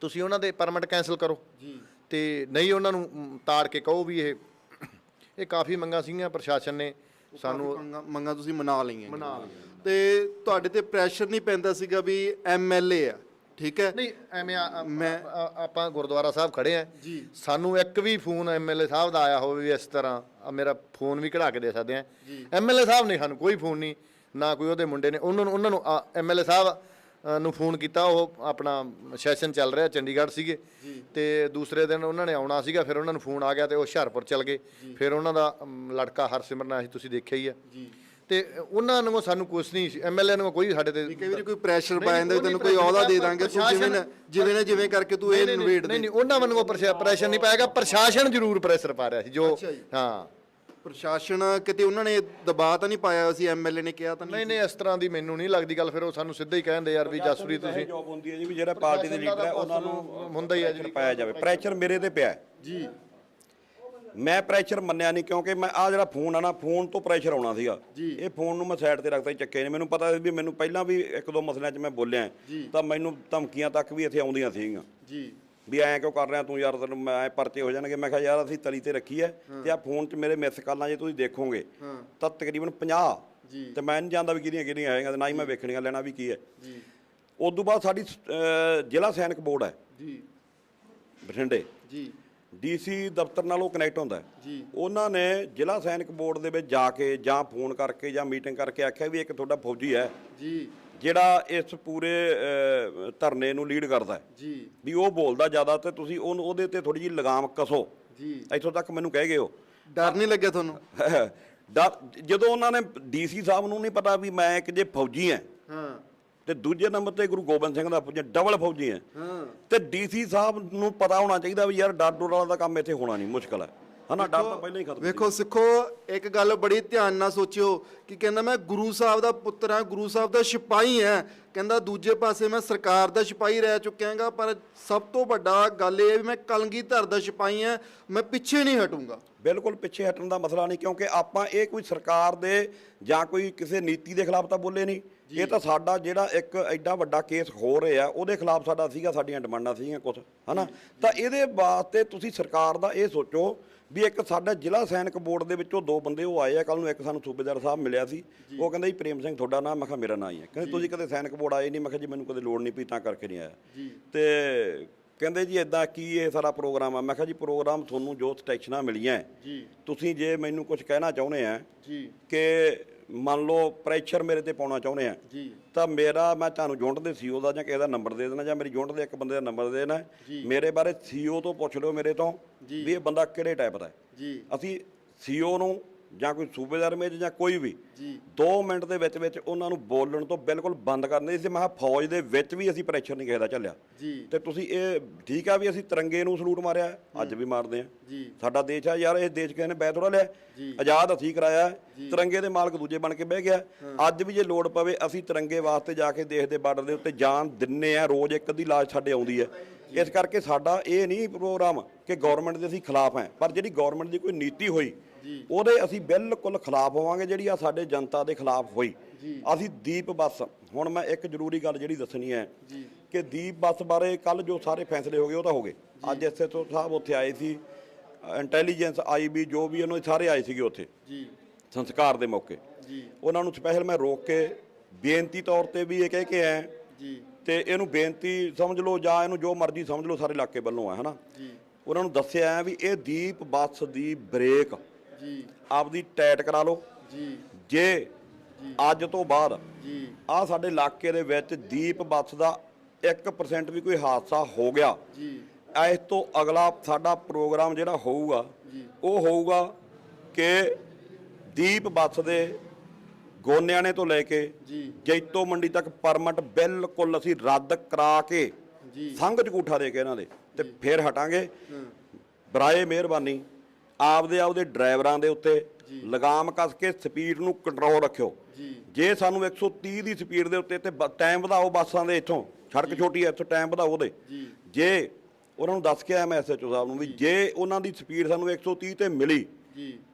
[SPEAKER 3] ਤੁਸੀਂ ਉਹਨਾਂ ਦੇ ਪਰਮਿਟ ਕੈਨਸਲ ਕਰੋ।
[SPEAKER 2] ਜੀ।
[SPEAKER 3] ਤੇ ਨਹੀਂ ਉਹਨਾਂ ਨੂੰ ਤਾੜ ਕੇ ਕਹੋ ਵੀ ਇਹ ਇਹ ਕਾਫੀ ਮੰਗਾਂ ਸੀਗੀਆਂ ਪ੍ਰਸ਼ਾਸਨ ਨੇ ਸਾਨੂੰ
[SPEAKER 2] ਮੰਗਾ ਤੁਸੀਂ ਮਨਾ ਲਈਆਂ ਮਨਾ ਤੇ ਤੁਹਾਡੇ ਤੇ ਪ੍ਰੈਸ਼ਰ ਨਹੀਂ ਪੈਂਦਾ ਸੀਗਾ ਵੀ ਐਮਐਲਏ ਆ ਠੀਕ ਹੈ?
[SPEAKER 3] ਨਹੀਂ ਐਵੇਂ
[SPEAKER 2] ਮੈਂ-
[SPEAKER 3] ਆਪਾਂ ਗੁਰਦੁਆਰਾ ਸਾਹਿਬ ਖੜੇ ਆ। ਸਾਨੂੰ ਇੱਕ ਵੀ ਫੋਨ ਐਮਐਲਏ ਸਾਹਿਬ ਦਾ ਆਇਆ ਹੋਵੇ ਵੀ ਇਸ ਤਰ੍ਹਾਂ ਆ ਮੇਰਾ ਫੋਨ ਵੀ ਕਢਾ ਕੇ ਦੇ ਸਕਦੇ ਆ। ਐਮਐਲਏ ਸਾਹਿਬ ਨੇ ਸਾਨੂੰ ਕੋਈ ਫੋਨ ਨਹੀਂ ਨਾ ਕੋਈ ਉਹਦੇ ਮੁੰਡੇ ਨੇ ਉਹਨਾਂ ਨੂੰ ਉਹਨਾਂ ਨੂੰ ਐਮਐਲਏ ਸਾਹਿਬ ਨੂੰ ਫੋਨ ਕੀਤਾ ਉਹ ਆਪਣਾ ਸੈਸ਼ਨ ਚੱਲ ਰਿਹਾ ਚੰਡੀਗੜ੍ਹ ਸੀਗੇ। ਤੇ ਦੂਸਰੇ ਦਿਨ ਉਹਨਾਂ ਨੇ ਆਉਣਾ ਸੀਗਾ ਫਿਰ ਉਹਨਾਂ ਨੂੰ ਫੋਨ ਆ ਗਿਆ ਤੇ ਉਹ ਹੁਸ਼ਿਆਰਪੁਰ ਚਲ ਗਏ। ਫਿਰ ਉਹਨਾਂ ਦਾ ਲੜਕਾ ਹਰਸਿਮਰਨ ਆਇਆ ਸੀ ਤੁਸੀਂ ਦੇਖਿਆ ਹੀ ਆ। ਤੇ ਉਹਨਾਂ ਨੂੰ ਸਾਨੂੰ ਕੁਝ ਨਹੀਂ ਐਮਐਲਏ ਨੂੰ ਕੋਈ ਸਾਡੇ ਤੇ
[SPEAKER 2] ਕਈ ਵਾਰੀ ਕੋਈ ਪ੍ਰੈਸ਼ਰ ਪਾ ਜਾਂਦਾ ਤੈਨੂੰ ਕੋਈ ਅਹੁਦਾ ਦੇ ਦਾਂਗੇ ਤੂੰ ਜਿਵੇਂ ਜਿਵੇਂ ਨਾ ਜਿਵੇਂ ਕਰਕੇ ਤੂੰ ਇਹ
[SPEAKER 3] ਨਹੀਂ, ਨਹੀਂ, ਉਹਨਾਂ ਵੱਲੋਂ ਪ੍ਰੈਸ਼ਰ ਨਹੀਂ ਪਾਏਗਾ ਪ੍ਰਸ਼ਾਸਨ ਜ਼ਰੂਰ ਪ੍ਰੈਸ਼ਰ ਪਾ ਰਿਹਾ ਸੀ ਜੀ। ਹਾਂ।
[SPEAKER 2] ਪ੍ਰਸ਼ਾਸਨ ਕਿਤੇ ਉਹਨਾਂ ਨੇ ਦਬਾਅ ਤਾਂ ਨਹੀਂ ਪਾਇਆ ਸੀ? ਐਮਐਲਏ ਨੇ ਕਿਹਾ ਤਾਂ ਨਹੀਂ
[SPEAKER 3] ਨਹੀਂ ਨਹੀਂ ਇਸ ਤਰ੍ਹਾਂ ਦੀ ਮੈਨੂੰ ਨਹੀਂ ਲੱਗਦੀ ਗੱਲ ਫਿਰ ਉਹ ਸਾਨੂੰ ਸਿੱਧਾ ਹੀ ਕਹਿੰਦੇ ਯਾਰ ਵੀ ਜਸਪ੍ਰੀਤ ਤੁਸੀਂ
[SPEAKER 1] ਜੋਬ ਹੁੰਦੀ ਹੈ ਜੀ ਵੀ ਜਿਹੜਾ ਪਾਰਟੀ ਦੇ ਲੀਡਰ ਹੈ ਉਹਨਾਂ ਨੂੰ
[SPEAKER 3] ਹੁੰਦਾ ਹੀ ਹੈ
[SPEAKER 1] ਪ੍ਰੈਸ਼ਰ ਪਾਇਆ ਜਾਵੇ। ਪ੍ਰੈਸ਼ਰ ਮੇਰੇ ਤੇ ਪਿਆ ਹੈ।
[SPEAKER 2] ਜੀ।
[SPEAKER 1] ਮੈਂ ਪ੍ਰੈਸ਼ਰ ਮੰਨਿਆ ਨਹੀਂ ਕਿਉਂਕਿ ਮੈਂ ਆ ਜਿਹੜਾ ਫੋਨ ਆ ਨਾ ਫੋਨ ਤੋਂ ਪ੍ਰੈਸ਼ਰ ਆਉਣਾ ਸੀਗਾ।
[SPEAKER 2] ਜੀ।
[SPEAKER 1] ਇਹ ਫੋਨ ਨੂੰ ਮੈਂ ਸਾਈਡ ਤੇ ਰੱਖਤਾ ਚੱਕੇ ਨਹੀਂ। ਮੈਨੂੰ ਪਤਾ ਸੀ ਵੀ ਮੈਨੂੰ ਪਹਿਲਾਂ ਵੀ ਇੱਕ ਦੋ ਮਸਲਿਆਂ 'ਚ ਮੈਂ ਬੋਲਿਆ ਤਾਂ ਮੈਨੂੰ ਧਮਕੀਆਂ ਤੱਕ ਵੀ ਇੱਥੇ ਆਉਂਦੀਆਂ ਸੀਗੀਆਂ।
[SPEAKER 2] ਜੀ।
[SPEAKER 1] ਵੀ ਐਂ ਕਿਉਂ ਕਰ ਰਿਹਾ ਤੂੰ ਯਾਰ ਤੈਨੂੰ ਮੈਂ ਐਂ ਪਰਚੇ ਹੋ ਜਾਣਗੇ। ਮੈਂ ਕਿਹਾ ਯਾਰ ਅਸੀਂ ਤਲੀ ਤੇ ਰੱਖੀ ਐ ਤੇ ਆ ਫੋਨ 'ਚ ਮੇਰੇ ਮਿਸ ਕਾਲਾਂ ਜੇ ਤੁਸੀਂ ਦੇਖੋਗੇ ਤਾਂ ਤਕਰੀਬਨ 50
[SPEAKER 2] ਜੀ।
[SPEAKER 1] ਤੇ ਮੈਂ ਨਹੀਂ ਜਾਣਦਾ ਵੀ ਕਿਹਦੀਆਂ ਕਿਹਦੀਆਂ ਆਏਗਾ ਤੇ ਨਾ ਹੀ ਮੈਂ ਵੇਖਣੀਆਂ ਲੈਣਾ ਵੀ ਕੀ ਹੈ
[SPEAKER 2] ਜੀ।
[SPEAKER 1] ਉਸ ਤੋਂ ਬਾਅਦ ਸਾਡੀ ਜ਼ਿਲ੍ਹਾ ਸੈਨਿਕ ਬੋਰਡ ਹੈ
[SPEAKER 2] ਜੀ।
[SPEAKER 1] ਬਠਿੰਡੇ।
[SPEAKER 2] ਜੀ।
[SPEAKER 1] ਡੀਸੀ ਦਫ਼ਤਰ ਨਾਲ ਉਹ ਕਨੈਕਟ ਹੁੰਦਾ।
[SPEAKER 2] ਜੀ।
[SPEAKER 1] ਉਹਨਾਂ ਨੇ ਜ਼ਿਲ੍ਹਾ ਸੈਨਿਕ ਬੋਰਡ ਦੇ ਵਿੱਚ ਜਾ ਕੇ ਜਾਂ ਫੋਨ ਕਰਕੇ ਜਾਂ ਮੀਟਿੰਗ ਕਰਕੇ ਆਖਿਆ ਵੀ ਇੱਕ ਤੁਹਾਡਾ ਫੌਜੀ ਹੈ
[SPEAKER 2] ਜੀ।
[SPEAKER 1] ਜਿਹੜਾ ਇਸ ਪੂਰੇ ਧਰਨੇ ਨੂੰ ਲੀਡ ਕਰਦਾ ਹੈ।
[SPEAKER 2] ਜੀ।
[SPEAKER 1] ਵੀ ਉਹ ਬੋਲਦਾ ਜ਼ਿਆਦਾ ਤੇ ਤੁਸੀਂ ਉਹਨੂੰ ਉਹਦੇ ਤੇ ਥੋੜੀ ਜਿਹੀ ਲਗਾਮ ਕਸੋ।
[SPEAKER 2] ਜੀ।
[SPEAKER 1] ਇੱਥੋਂ ਤੱਕ ਮੈਨੂੰ ਕਹਿ ਗਏ ਹੋ
[SPEAKER 2] ਡਰ ਨਹੀਂ ਲੱਗਿਆ ਤੁਹਾਨੂੰ? [LAUGHS]
[SPEAKER 1] ਡਰ ਜਦੋਂ ਉਹਨਾਂ ਨੇ ਡੀਸੀ ਸਾਹਿਬ ਨੂੰ ਨਹੀਂ ਪਤਾ ਵੀ ਮੈਂ ਇੱਕ ਜੇ ਫੌਜੀ ਹਾਂ।
[SPEAKER 2] ਹਾਂ।
[SPEAKER 1] ਤੇ ਦੂਜੇ ਨੰਬਰ ਤੇ ਗੁਰੂ ਗੋਬਿੰਦ ਸਿੰਘ ਦਾ ਫੌਜੀ ਡਬਲ ਫੌਜੀ ਹਾਂ।
[SPEAKER 2] ਹਾਂ।
[SPEAKER 1] ਤੇ ਡੀਸੀ ਸਾਹਿਬ ਨੂੰ ਪਤਾ ਹੋਣਾ ਚਾਹੀਦਾ ਵੀ ਯਾਰ ਡਰ ਡਰ ਵਾਲਾ ਦਾ ਕੰਮ ਇੱਥੇ ਹੋਣਾ ਨਹੀਂ ਮੁਸ਼ਕਲ ਹੈ। ਹਨਾ ਡਰ ਤਾਂ ਪਹਿਲਾਂ ਹੀ ਖਤਮ
[SPEAKER 2] ਵੇਖੋ ਸਿੱਖੋ ਇੱਕ ਗੱਲ ਬੜੀ ਧਿਆਨ ਨਾਲ ਸੋਚਿਓ ਕਿ ਕਹਿੰਦਾ ਮੈਂ ਗੁਰੂ ਸਾਹਿਬ ਦਾ ਪੁੱਤਰ ਹਾਂ ਗੁਰੂ ਸਾਹਿਬ ਦਾ ਸਿਪਾਹੀ ਹਾਂ। ਕਹਿੰਦਾ ਦੂਜੇ ਪਾਸੇ ਮੈਂ ਸਰਕਾਰ ਦਾ ਸਿਪਾਹੀ ਰਹਿ ਚੁੱਕਿਆਗਾ ਪਰ ਸਭ ਤੋਂ ਵੱਡਾ ਗੱਲ ਇਹ ਹੈ ਵੀ ਮੈਂ ਕਲਗੀਧਰ ਦਾ ਸਿਪਾਹੀ ਹਾਂ ਮੈਂ ਪਿੱਛੇ ਨਹੀਂ ਹਟੂੰਗਾ।
[SPEAKER 1] ਬਿਲਕੁਲ ਪਿੱਛੇ ਹਟਣ ਦਾ ਮਸਲਾ ਨਹੀਂ ਕਿਉਂਕਿ ਆਪਾਂ ਇਹ ਕੋਈ ਸਰਕਾਰ ਦੇ ਜਾਂ ਕੋਈ ਕਿਸੇ ਨੀਤੀ ਦੇ ਖਿਲਾਫ ਤਾਂ ਬੋਲੇ ਨਹੀਂ। ਇਹ ਤਾਂ ਸਾਡਾ ਜਿਹੜਾ ਇੱਕ ਐਡਾ ਵੱਡਾ ਕੇਸ ਹੋ ਰਿਹਾ ਉਹਦੇ ਖਿਲਾਫ ਸਾਡਾ ਸੀਗਾ ਸਾਡੀਆਂ ਡਿਮਾਂਡਾਂ ਸੀਗੀਆਂ ਕੁਝ ਹਨਾ? ਤਾਂ ਇਹਦੇ ਵਾਸਤੇ ਤੁਸੀਂ ਸਰਕਾਰ ਦਾ ਇਹ ਸੋਚੋ ਵੀ ਇੱਕ ਸਾਡਾ ਜ਼ਿਲ੍ਹਾ ਸੈਨਿਕ ਬੋਰਡ ਦੇ ਵਿੱਚੋਂ ਦੋ ਬੰਦੇ ਉਹ ਆਏ ਆ ਕੱਲ ਨੂੰ ਇੱਕ ਸਾਨੂੰ ਸੂਬੇਦਾਰ ਸਾਹਿਬ ਮਿਲਿਆ ਸੀ। ਉਹ ਕਹਿੰਦਾ ਜੀ ਪ੍ਰੇਮ ਸਿੰਘ ਤੁਹਾਡਾ ਨਾਮ? ਮੈਂ ਕਿਹਾ ਮੇਰਾ ਨਾਂ ਹੀ ਹੈ। ਕਹਿੰਦੇ ਤੁਸੀਂ ਕਦੇ ਸੈਨਿਕ ਬੋਰਡ ਆਏ ਨਹੀਂ? ਮੈਂ ਕਿਹਾ ਜੀ ਮੈਨੂੰ ਕਦੇ ਲੋੜ ਨਹੀਂ ਪਈ ਤਾਂ ਕਰਕੇ ਨਹੀਂ ਆਇਆ। ਤੇ ਕਹਿੰਦੇ ਜੀ ਇਦਾਂ ਕੀ ਇਹ ਸਾਰਾ ਪ੍ਰੋਗਰਾਮ ਆ? ਮੈਂ ਕਿਹਾ ਜੀ ਪ੍ਰੋਗਰਾਮ ਤੁਹਾਨੂੰ ਜੋ ਸਟੈਕਸ਼ਨਾਂ ਮਿਲੀਆਂ
[SPEAKER 2] ਜੀ।
[SPEAKER 1] ਤੁਸੀਂ ਜੇ ਮੈਨੂੰ ਕੁਝ ਕਹਿਣਾ ਚਾਹੁੰਦੇ ਆ
[SPEAKER 2] ਜੀ।
[SPEAKER 1] ਕਿ ਮੰਨ ਲਓ ਪ੍ਰੈਸ਼ਰ ਮੇਰੇ ਤੇ ਪਾਉਣਾ ਚਾਹੁੰਦੇ ਆ
[SPEAKER 2] ਜੀ।
[SPEAKER 1] ਤਾਂ ਮੇਰਾ ਮੈਂ ਤੁਹਾਨੂੰ ਜੁੰਟ ਦੇ ਸੀਓ ਦਾ ਜਾਂ ਕਿਸੇ ਦਾ ਨੰਬਰ ਦੇ ਦੇਣਾ ਜਾਂ ਮੇਰੀ ਜੁੰਟ ਦੇ ਇੱਕ ਬੰਦੇ ਦਾ ਨੰਬਰ ਦੇ ਦੇਣਾ ਮੇਰੇ ਬਾਰੇ ਸੀਓ ਤੋਂ ਪੁੱਛ ਲਿਓ ਮੇਰੇ ਤੋਂ ਵੀ ਇਹ ਬੰਦਾ ਕਿਹੜੇ ਟਾਈਪ ਦਾ ਹੈ।
[SPEAKER 2] ਜੀ।
[SPEAKER 1] ਅਸੀਂ ਸੀਓ ਨੂੰ ਜਾਂ ਕੋਈ ਸੂਬੇਦਾਰ ਮੇਜ ਜਾਂ ਕੋਈ ਵੀ
[SPEAKER 2] ਜੀ।
[SPEAKER 1] 2 ਮਿੰਟ ਦੇ ਵਿੱਚ ਵਿੱਚ ਉਹਨਾਂ ਨੂੰ ਬੋਲਣ ਤੋਂ ਬਿਲਕੁਲ ਬੰਦ ਕਰਨੇ। ਸੀ ਮੈਂ ਕਿਹਾ ਫੌਜ ਦੇ ਵਿੱਚ ਵੀ ਅਸੀਂ ਪ੍ਰੈਸ਼ਰ ਨਹੀਂ ਕਿਸੇ ਦਾ ਝੱਲਿਆ।
[SPEAKER 2] ਜੀ।
[SPEAKER 1] ਤੇ ਤੁਸੀਂ ਇਹ ਠੀਕ ਆ ਵੀ ਅਸੀਂ ਤਿਰੰਗੇ ਨੂੰ ਸਲੂਟ ਮਾਰਿਆ ਅੱਜ ਵੀ ਮਾਰਦੇ ਆ।
[SPEAKER 2] ਜੀ।
[SPEAKER 1] ਸਾਡਾ ਦੇਸ਼ ਆ ਯਾਰ ਇਹ ਦੇਸ਼ ਕਿਸੇ ਨੇ ਬੈ ਥੋੜਾ ਲਿਆ। ਆਜ਼ਾਦ ਅਸੀਂ ਕਰਾਇਆ। ਤਿਰੰਗੇ ਦੇ ਮਾਲਕ ਦੂਜੇ ਬਣ ਕੇ ਬਹਿ ਗਿਆ। ਅੱਜ ਵੀ ਜੇ ਲੋੜ ਪਵੇ ਅਸੀਂ ਤਿਰੰਗੇ ਵਾਸਤੇ ਜਾ ਕੇ ਦੇਸ਼ ਦੇ ਬਾਰਡਰ ਦੇ ਉੱਤੇ ਜਾਨ ਦਿੰਨੇ ਆ। ਰੋਜ਼ ਇੱਕ ਅੱਧੀ ਲਾਸ਼ ਸਾਡੇ ਆਉਂਦੀ ਹੈ ਇਸ ਕਰਕੇ ਸਾਡਾ ਇਹ ਨਹੀਂ ਪ੍ਰੋਗਰਾਮ ਕਿ ਗਵਰਨਮੈਂਟ ਦੇ ਅਸੀਂ ਖਿਲਾਫ ਹੈ ਪਰ ਜਿਹੜੀ ਗਵਰਨਮੈਂਟ ਦੀ ਕੋਈ ਨੀਤੀ ਹੋਈ ਉਹਦੇ ਅਸੀਂ ਬਿਲਕੁਲ ਖਿਲਾਫ ਹੋਵਾਂਗੇ ਜਿਹੜੀ ਆ ਸਾਡੇ ਜਨਤਾ ਦੇ ਖਿਲਾਫ ਹੋਈ। ਅਸੀਂ ਦੀਪ ਬੱਸ ਹੁਣ ਮੈਂ ਇੱਕ ਜ਼ਰੂਰੀ ਗੱਲ ਜਿਹੜੀ ਦੱਸਣੀ ਹੈ ਕਿ ਦੀਪ ਬੱਸ ਬਾਰੇ ਕੱਲ ਜੋ ਸਾਰੇ ਫੈਸਲੇ ਹੋ ਗਏ ਉਹ ਤਾਂ ਹੋ ਗਏ। ਅੱਜ ਐਸਐਚਓ ਸਾਹਿਬ ਉੱਥੇ ਆਏ ਸੀ ਇੰਟੈਲੀਜੈਂਸ ਆਈਬੀ ਜੋ ਵੀ ਉਹਨਾਂ ਦੇ ਸਾਰੇ ਆਏ ਸੀਗੇ ਉੱਥੇ।
[SPEAKER 2] ਜੀ।
[SPEAKER 1] ਸੰਸਕਾਰ ਦੇ ਮੌਕੇ।
[SPEAKER 2] ਜੀ।
[SPEAKER 1] ਉਹਨਾਂ ਨੂੰ ਸਪੈਸ਼ਲ ਮੈਂ ਰੋਕ ਕੇ ਬੇਨਤੀ ਤੌਰ ਤੇ ਵੀ ਇਹ ਕਹਿ ਕੇ ਆਇਆ।
[SPEAKER 2] ਜੀ।
[SPEAKER 1] ਤੇ ਇਹਨੂੰ ਬੇਨਤੀ ਸਮਝ ਲਓ ਜਾਂ ਇਹਨੂੰ ਜੋ ਮਰਜ਼ੀ ਸਮਝ ਲਓ ਸਾਰੇ ਇਲਾਕੇ ਵੱਲੋਂ ਆ ਹਨਾ?
[SPEAKER 2] ਜੀ।
[SPEAKER 1] ਉਹਨਾਂ ਨੂੰ ਦੱਸਿਆ ਵੀ ਇਹ ਦੀਪ ਬੱਸ ਦੀ ਬ੍ਰੇਕ
[SPEAKER 2] ਜੀ।
[SPEAKER 1] ਆਪਦੀ ਟਾਈਟ ਕਰਾ ਲਓ।
[SPEAKER 2] ਜੀ।
[SPEAKER 1] ਜੇ ਅੱਜ ਤੋਂ ਬਾਅਦ
[SPEAKER 2] ਜੀ।
[SPEAKER 1] ਆ ਸਾਡੇ ਇਲਾਕੇ ਦੇ ਵਿੱਚ ਦੀਪ ਬੱਸ ਦਾ 1% ਵੀ ਕੋਈ ਹਾਦਸਾ ਹੋ ਗਿਆ।
[SPEAKER 2] ਜੀ।
[SPEAKER 1] ਇਸ ਤੋਂ ਅਗਲਾ ਸਾਡਾ ਪ੍ਰੋਗਰਾਮ ਜਿਹੜਾ ਹੋਊਗਾ ਉਹ ਹੋਊਗਾ ਕਿ ਦੀਪ ਬੱਸ ਦੇ ਗੋਨਿਆਣੇ ਤੋਂ ਲੈ ਕੇ
[SPEAKER 2] ਜੀ।
[SPEAKER 1] ਜੈਤੋ ਮੰਡੀ ਤੱਕ ਪਰਮਿਟ ਬਿਲਕੁਲ ਅਸੀਂ ਰੱਦ ਕਰਾ ਕੇ
[SPEAKER 2] ਜੀ।
[SPEAKER 1] ਸੰਘ ਝੂਠਾ ਦੇ ਕੇ ਇਹਨਾਂ ਦੇ ਤੇ ਫਿਰ ਹਟਾਂਗੇ। ਬਰਾਏ ਮਿਹਰਬਾਨੀ। ਆਪਦੇ ਆਪਦੇ ਡਰਾਈਵਰਾਂ ਦੇ ਉੱਤੇ ਲਗਾਮ ਕੱਸ ਕੇ ਸਪੀਡ ਨੂੰ ਕੰਟਰੋਲ ਰੱਖਿਓ।
[SPEAKER 2] ਜੀ।
[SPEAKER 1] ਸਾਨੂੰ 130 ਦੀ ਸਪੀਡ ਦੇ ਉੱਤੇ ਤੇ ਟਾਈਮ ਵਧਾਓ ਬੱਸਾਂ ਦੇ ਇੱਥੋਂ ਸੜਕ ਛੋਟੀ ਐ ਇੱਥੋਂ ਟਾਈਮ ਵਧਾਓ ਉਹਦੇ।
[SPEAKER 2] ਜੀ।
[SPEAKER 1] ਉਹਨਾਂ ਨੂੰ ਦੱਸ ਕੇ ਆਇਆ ਮੈਂ ਐਸਐਚਓ ਸਾਹਿਬ ਨੂੰ ਵੀ ਜੇ। ਉਹਨਾਂ ਦੀ ਸਪੀਡ ਸਾਨੂੰ 130 ਤੇ ਮਿਲੀ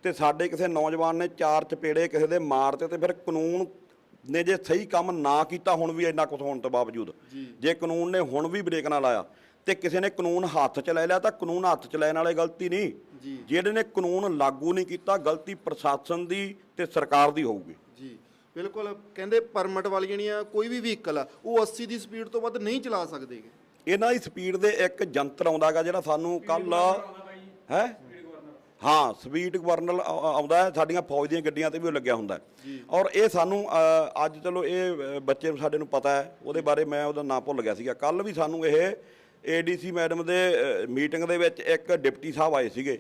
[SPEAKER 1] ਤੇ ਸਾਡੇ ਕਿਸੇ ਨੌਜਵਾਨ ਨੇ ਚਾਰ ਚਪੇੜੇ ਕਿਸੇ ਦੇ ਮਾਰਤੇ ਤੇ ਫਿਰ ਕਾਨੂੰਨ ਨੇ ਜੇ ਸਹੀ ਕੰਮ ਨਾ ਕੀਤਾ ਹੁਣ ਵੀ ਇੰਨਾ ਕੁਝ ਹੋਣ ਤੋਂ ਬਾਵਜੂਦ। ਜੇ ਕਾਨੂੰਨ ਨੇ ਹੁਣ ਵੀ ਬ੍ਰੇਕ ਨਾ ਲਾਇਆ ਤੇ ਕਿਸੇ ਨੇ ਕਾਨੂੰਨ ਹੱਥ 'ਚ ਲੈ ਲਿਆ ਤਾਂ ਕਾਨੂੰਨ ਹੱਥ 'ਚ ਲੈਣ ਵਾਲੇ ਗਲਤੀ ਨਹੀਂ।
[SPEAKER 2] ਜੀ।
[SPEAKER 1] ਜਿਹੜੇ ਨੇ ਕਾਨੂੰਨ ਲਾਗੂ ਨਹੀਂ ਕੀਤਾ ਗਲਤੀ ਪ੍ਰਸ਼ਾਸਨ ਦੀ ਤੇ ਸਰਕਾਰ ਦੀ ਹੋਊਗੀ।
[SPEAKER 2] ਜੀ ਬਿਲਕੁਲ। ਕਹਿੰਦੇ ਪਰਮਿਟ ਵਾਲੀ ਜਿਹੜੀਆਂ ਕੋਈ ਵੀ ਵਹੀਕਲ ਆ ਉਹ 80 ਦੀ ਸਪੀਡ ਤੋਂ ਵੱਧ ਨਹੀਂ ਚਲਾ ਸਕਦੇਗੇ
[SPEAKER 1] ਇਹਨਾਂ ਦੀ ਸਪੀਡ ਦੇ ਇੱਕ ਯੰਤਰ ਆਉਂਦਾਗਾ ਜਿਹੜਾ ਸਾਨੂੰ ਕੱਲ ਹੈ? ਹਾਂ ਸਪੀਡ ਗਵਰਨਰ ਆਉਂਦਾ ਹੈ। ਸਾਡੀਆਂ ਫੌਜ ਦੀਆਂ ਗੱਡੀਆਂ ਤੇ ਵੀ ਉਹ ਲੱਗਿਆ ਹੁੰਦਾ ਹੈ। ਔਰ ਇਹ ਸਾਨੂੰ ਅ, ਅੱਜ ਚਲੋ ਇਹ ਬੱਚੇ ਸਾਡੇ ਨੂੰ ਪਤਾ ਹੈ ਉਹਦੇ ਬਾਰੇ ਮੈਂ ਉਹਦਾ ਨਾਂ ਭੁੱਲ ਗਿਆ ਸੀਗਾ। ਕੱਲ ਵੀ ਸਾਨੂੰ ਇਹ ਏਡੀਸੀ ਮੈਡਮ ਦੇ ਮੀਟਿੰਗ ਦੇ ਵਿੱਚ ਇੱਕ ਡਿਪਟੀ ਸਾਹਿਬ ਆਏ ਸੀਗੇ।